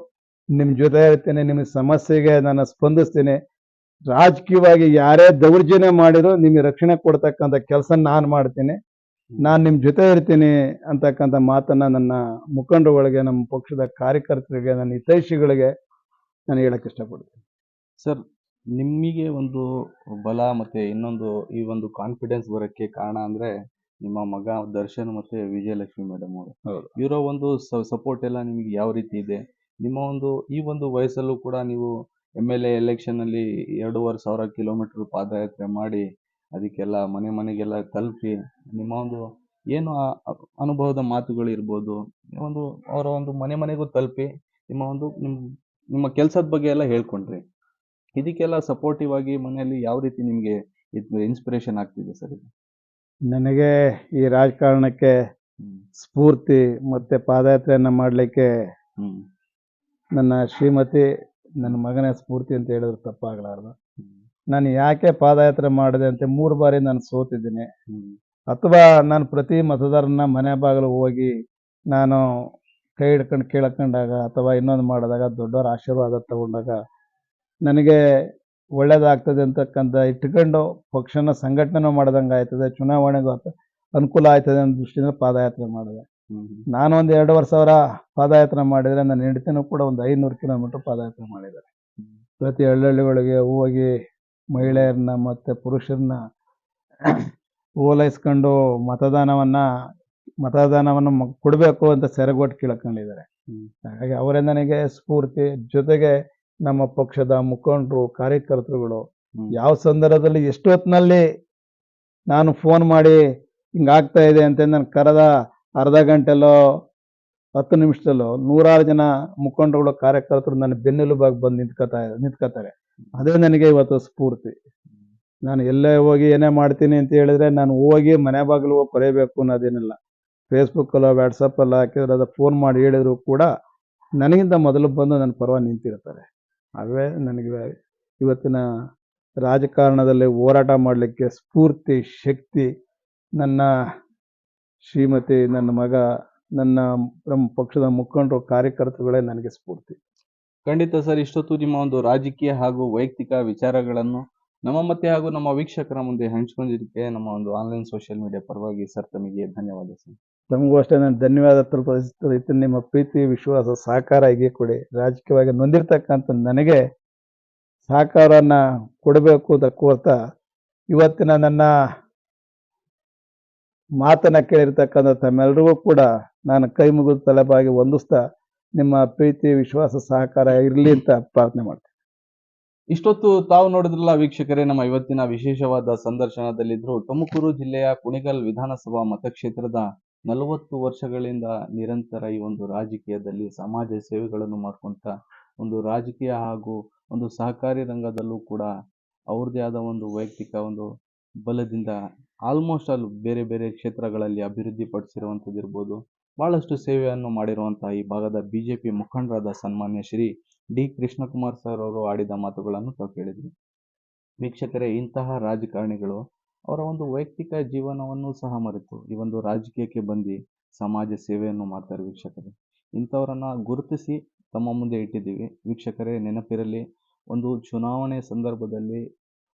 ನಿಮ್ಮ ಜೊತೆ ಇರ್ತೀನಿ, ನಿಮ್ಮ ಸಮಸ್ಯೆಗೆ ನಾನು ಸ್ಪಂದಿಸ್ತೀನಿ. ರಾಜಕೀಯವಾಗಿ ಯಾರೇ ದೌರ್ಜನ್ಯ ಮಾಡಿದ್ರು ನಿಮಗೆ ರಕ್ಷಣೆ ಕೊಡ್ತಕ್ಕಂಥ ಕೆಲಸ ನಾನು ಮಾಡ್ತೀನಿ. ನಾನು ನಿಮ್ಮ ಜೊತೆ ಇರ್ತೀನಿ ಅಂತಕ್ಕಂಥ ಮಾತನ್ನ ನನ್ನ ಮುಖಂಡರುಗಳಿಗೆ, ನಮ್ಮ ಪಕ್ಷದ ಕಾರ್ಯಕರ್ತರಿಗೆ, ನನ್ನ ಹಿತೈಷಿಗಳಿಗೆ ನಾನು ಹೇಳಕ್ಕೆ ಇಷ್ಟಪಡ್ತೀನಿ. ಸರ್ ನಿಮಗೆ ಒಂದು ಬಲ ಮತ್ತು ಇನ್ನೊಂದು ಈ ಒಂದು ಕಾನ್ಫಿಡೆನ್ಸ್ ಬರೋಕ್ಕೆ ಕಾರಣ ಅಂದರೆ ನಿಮ್ಮ ಮಗ ದರ್ಶನ್ ಮತ್ತೆ ವಿಜಯಲಕ್ಷ್ಮಿ ಮೇಡಮ್ ಅವರು. ಹೌದು. ಇವರ ಒಂದು ಸಪೋರ್ಟ್ ಎಲ್ಲ ನಿಮಗೆ ಯಾವ ರೀತಿ ಇದೆ? ನಿಮ್ಮ ಒಂದು ಈ ಒಂದು ವಯಸ್ಸಲ್ಲೂ ಕೂಡ ನೀವು ಎಂ ಎಲ್ ಎ ಎಲೆಕ್ಷನಲ್ಲಿ ಎರಡೂವರೆ ಸಾವಿರ ಕಿಲೋಮೀಟರ್ ಪಾದಯಾತ್ರೆ ಮಾಡಿ ಅದಕ್ಕೆಲ್ಲ ಮನೆ ಮನೆಗೆಲ್ಲ ತಲುಪಿ ನಿಮ್ಮ ಒಂದು ಏನು ಅನುಭವದ ಮಾತುಗಳು ಇರ್ಬೋದು ಒಂದು ಅವರ ಒಂದು ಮನೆ ಮನೆಗೂ ತಲುಪಿ ನಿಮ್ಮ ಒಂದು ನಿಮ್ಮ ನಿಮ್ಮ ಕೆಲಸದ ಬಗ್ಗೆ ಎಲ್ಲ ಹೇಳ್ಕೊಂಡ್ರಿ. ಇದಕ್ಕೆಲ್ಲ ಸಪೋರ್ಟಿವ್ ಆಗಿ ಮನೆಯಲ್ಲಿ ಯಾವ ರೀತಿ ನಿಮಗೆ ಇದು ಇನ್ಸ್ಪಿರೇಷನ್ ಆಗ್ತಿದೆ ಸರ್ ಇದು? ನನಗೆ ಈ ರಾಜಕಾರಣಕ್ಕೆ ಸ್ಫೂರ್ತಿ ಮತ್ತೆ ಪಾದಯಾತ್ರೆಯನ್ನು ಮಾಡಲಿಕ್ಕೆ ನನ್ನ ಶ್ರೀಮತಿ ನನ್ನ ಮಗನ ಸ್ಫೂರ್ತಿ ಅಂತ ಹೇಳಿದ್ರೆ ತಪ್ಪಾಗಲಾರ್ದು. ನಾನು ಯಾಕೆ ಪಾದಯಾತ್ರೆ ಮಾಡಿದೆ ಅಂತ ಮೂರು ಬಾರಿ ನಾನು ಸೋತಿದ್ದೀನಿ. ಅಥವಾ ನಾನು ಪ್ರತಿ ಮತದಾರನ ಮನೆ ಬಾಗಿಲು ಹೋಗಿ ನಾನು ಕೈ ಹಿಡ್ಕೊಂಡು ಕೇಳ್ಕೊಂಡಾಗ ಅಥವಾ ಇನ್ನೊಂದು ಮಾಡಿದಾಗ ದೊಡ್ಡವರ ಆಶೀರ್ವಾದ ತಗೊಂಡಾಗ ನನಗೆ ಒಳ್ಳೇದಾಗ್ತದೆ ಅಂತಕ್ಕಂಥ ಇಟ್ಕೊಂಡು ಪಕ್ಷನ ಸಂಘಟನೆ ಮಾಡ್ದಂಗೆ ಆಯ್ತದೆ ಚುನಾವಣೆಗೂ ಅನುಕೂಲ ಆಯ್ತದೆ ಅನ್ನೋ ದೃಷ್ಟಿಯಿಂದ ಪಾದಯಾತ್ರೆ ಮಾಡಿದೆ. ನಾನು ಒಂದು ಎರಡೂವರೆ ಸಾವಿರ ಪಾದಯಾತ್ರೆ ಮಾಡಿದರೆ ನನ್ನ ಹೆಂಡತಿನೂ ಕೂಡ ಒಂದು ಐನೂರು ಕಿಲೋಮೀಟ್ರ್ ಪಾದಯಾತ್ರೆ ಮಾಡಿದ್ದಾರೆ. ಪ್ರತಿ ಹಳ್ಳಿಗಳಿಗೆ ಹೋಗಿ ಮಹಿಳೆಯರನ್ನ ಮತ್ತು ಪುರುಷರನ್ನ ಓಲೈಸ್ಕೊಂಡು ಮತದಾನವನ್ನು ಮತದಾನವನ್ನು ಕೊಡಬೇಕು ಅಂತ ಸೆರಗೊಟ್ಟು ಕೇಳ್ಕೊಂಡಿದ್ದಾರೆ. ಹಾಗಾಗಿ ಅವರೇ ನನಗೆ ಸ್ಫೂರ್ತಿ ಜೊತೆಗೆ ನಮ್ಮ ಪಕ್ಷದ ಮುಖಂಡರು ಕಾರ್ಯಕರ್ತರುಗಳು ಯಾವ ಸಂದರ್ಭದಲ್ಲಿ ಎಷ್ಟು ಹೊತ್ತಿನಲ್ಲಿ ನಾನು ಫೋನ್ ಮಾಡಿ ಹಿಂಗಾಗ್ತಾ ಇದೆ ಅಂತ ನಾನು ಕರೆದ ಅರ್ಧ ಗಂಟೆಲೋ ಹತ್ತು ನಿಮಿಷದಲ್ಲೋ ನೂರಾರು ಜನ ಮುಖಂಡರುಗಳು ಕಾರ್ಯಕರ್ತರು ನನ್ನ ಬೆನ್ನೆಲುಬಾಗಿ ಬಂದು ನಿಂತ್ಕೋತಾ ನಿಂತ್ಕೋತಾರೆ. ಅದೇ ನನಗೆ ಇವತ್ತು ಸ್ಫೂರ್ತಿ. ನಾನು ಎಲ್ಲೇ ಹೋಗಿ ಏನೇ ಮಾಡ್ತೀನಿ ಅಂತ ಹೇಳಿದ್ರೆ ನಾನು ಹೋಗಿ ಮನೆ ಬಾಗಿಲು ಹೋಗಿ ಕೊರೆಯಬೇಕು ಅನ್ನೋದೇನಿಲ್ಲ. ಫೇಸ್ಬುಕ್ಕಲ್ಲೋ ವಾಟ್ಸಪ್ಪಲ್ಲೋ ಹಾಕಿದ್ರೆ ಅದು ಫೋನ್ ಮಾಡಿ ಹೇಳಿದ್ರು ಕೂಡ ನನಗಿಂತ ಮೊದಲು ಬಂದು ನನ್ನ ಪರವಾಗಿ ನಿಂತಿರ್ತಾರೆ. ಅವೇ ನನಗೆ ಇವತ್ತಿನ ರಾಜಕಾರಣದಲ್ಲಿ ಹೋರಾಟ ಮಾಡಲಿಕ್ಕೆ ಸ್ಫೂರ್ತಿ, ಶಕ್ತಿ ನನ್ನ ಶ್ರೀಮತಿ, ನನ್ನ ಮಗ, ನನ್ನ ನಮ್ಮ ಪಕ್ಷದ ಮುಖಂಡರು, ಕಾರ್ಯಕರ್ತರುಗಳೇ ನನಗೆ ಸ್ಫೂರ್ತಿ. ಖಂಡಿತ ಸರ್, ಇಷ್ಟೊತ್ತು ನಿಮ್ಮ ಒಂದು ರಾಜಕೀಯ ಹಾಗೂ ವೈಯಕ್ತಿಕ ವಿಚಾರಗಳನ್ನು ನಮ್ಮ ಮತ್ತೆ ಹಾಗೂ ನಮ್ಮ ವೀಕ್ಷಕರ ಮುಂದೆ ಹಂಚ್ಕೊಂಡಿದ್ದಕ್ಕೆ ನಮ್ಮ ಒಂದು ಆನ್ಲೈನ್ ಸೋಷಿಯಲ್ ಮೀಡಿಯಾ ಪರವಾಗಿ ಸರ್, ತಮಗೆ ಧನ್ಯವಾದ ಸರ್. ತಮಗೂ ಅಷ್ಟೇ, ನಾನು ಧನ್ಯವಾದ ತಲುಪಿಸ್ತೀನಿ ನಿಮ್ಮ ಪ್ರೀತಿ, ವಿಶ್ವಾಸ, ಸಹಕಾರ ಹೀಗೆ ಕೊಡಿ. ರಾಜಕೀಯವಾಗಿ ನೊಂದಿರ್ತಕ್ಕಂಥ ನನಗೆ ಸಹಕಾರನ ಕೊಡಬೇಕು ಅಂತ ಇವತ್ತಿನ ನನ್ನ ಮಾತನ್ನ ಕೇಳಿರ್ತಕ್ಕಂಥ ತಮ್ಮೆಲ್ಲರಿಗೂ ಕೂಡ ನಾನು ಕೈ ಮುಗಿದು ತಲೆಬಾಗಿ ವಂದಿಸ್ತಾ ನಿಮ್ಮ ಪ್ರೀತಿ, ವಿಶ್ವಾಸ, ಸಹಕಾರ ಇರಲಿ ಅಂತ ಪ್ರಾರ್ಥನೆ ಮಾಡ್ತೀನಿ. ಇಷ್ಟೊತ್ತು ತಾವು ನೋಡಿದ್ರಲ್ಲ ವೀಕ್ಷಕರೇ, ನಮ್ಮ ಇವತ್ತಿನ ವಿಶೇಷವಾದ ಸಂದರ್ಶನದಲ್ಲಿದ್ದರು. ತುಮಕೂರು ಜಿಲ್ಲೆಯ ಕುಣಿಗಲ್ ವಿಧಾನಸಭಾ ಮತಕ್ಷೇತ್ರದ ನಲವತ್ತು ವರ್ಷಗಳಿಂದ ನಿರಂತರ ಈ ಒಂದು ರಾಜಕೀಯದಲ್ಲಿ ಸಮಾಜ ಸೇವೆಗಳನ್ನು ಮಾಡ್ಕೊತ ಒಂದು ರಾಜಕೀಯ ಹಾಗೂ ಒಂದು ಸಹಕಾರಿ ರಂಗದಲ್ಲೂ ಕೂಡ ಅವ್ರದ್ದೇ ಆದ ಒಂದು ವೈಯಕ್ತಿಕ ಒಂದು ಬಲದಿಂದ ಆಲ್ಮೋಸ್ಟ್ ಆಲ್ ಬೇರೆ ಬೇರೆ ಕ್ಷೇತ್ರಗಳಲ್ಲಿ ಅಭಿವೃದ್ಧಿ ಪಡಿಸಿರುವಂಥದ್ದು ಇರ್ಬೋದು. ಬಹಳಷ್ಟು ಸೇವೆಯನ್ನು ಮಾಡಿರುವಂತಹ ಈ ಭಾಗದ ಬಿಜೆಪಿ ಮುಖಂಡರಾದ ಸನ್ಮಾನ್ಯ ಶ್ರೀ ಡಿ ಕೃಷ್ಣಕುಮಾರ್ ಸರ್ ಅವರು ಆಡಿದ ಮಾತುಗಳನ್ನು ತಾವು ಕೇಳಿದ್ವಿ. ವೀಕ್ಷಕರೇ, ಇಂತಹ ರಾಜಕಾರಣಿಗಳು ಅವರ ಒಂದು ವೈಯಕ್ತಿಕ ಜೀವನವನ್ನು ಸಹ ಮರೆತು, ಈ ಒಂದು ರಾಜಕೀಯಕ್ಕೆ ಬಂದು ಸಮಾಜ ಸೇವೆಯನ್ನು ಮಾಡ್ತಾರೆ ವೀಕ್ಷಕರು. ಇಂಥವರನ್ನ ಗುರುತಿಸಿ ತಮ್ಮ ಮುಂದೆ ಇಟ್ಟಿದ್ದೀವಿ. ವೀಕ್ಷಕರೇ, ನೆನಪಿರಲಿ, ಒಂದು ಚುನಾವಣೆ ಸಂದರ್ಭದಲ್ಲಿ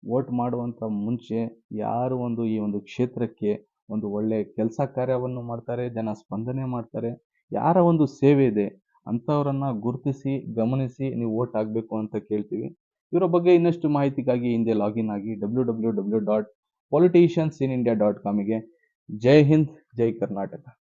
ವೋಟ್ ಮಾಡುವಂಥ ಮುಂಚೆ ಯಾರು ಒಂದು ಈ ಒಂದು ಕ್ಷೇತ್ರಕ್ಕೆ ಒಂದು ಒಳ್ಳೆ ಕೆಲಸ ಕಾರ್ಯವನ್ನು ಮಾಡ್ತಾರೆ, ಜನ ಸ್ಪಂದನೆ ಮಾಡ್ತಾರೆ, ಯಾರ ಒಂದು ಸೇವೆ ಇದೆ, ಅಂಥವರನ್ನು ಗುರುತಿಸಿ, ಗಮನಿಸಿ ನೀವು ವೋಟ್ ಆಗಬೇಕು ಅಂತ ಕೇಳ್ತೀವಿ. ಇವರ ಬಗ್ಗೆ ಇನ್ನಷ್ಟು ಮಾಹಿತಿಗಾಗಿ ಹಿಂದೆ ಲಾಗಿನ್ ಆಗಿ W W W dot politicians in India dot ಕಾಮಿಗೆ ಜೈ ಹಿಂದ್ ಜೈ ಕರ್ನಾಟಕ.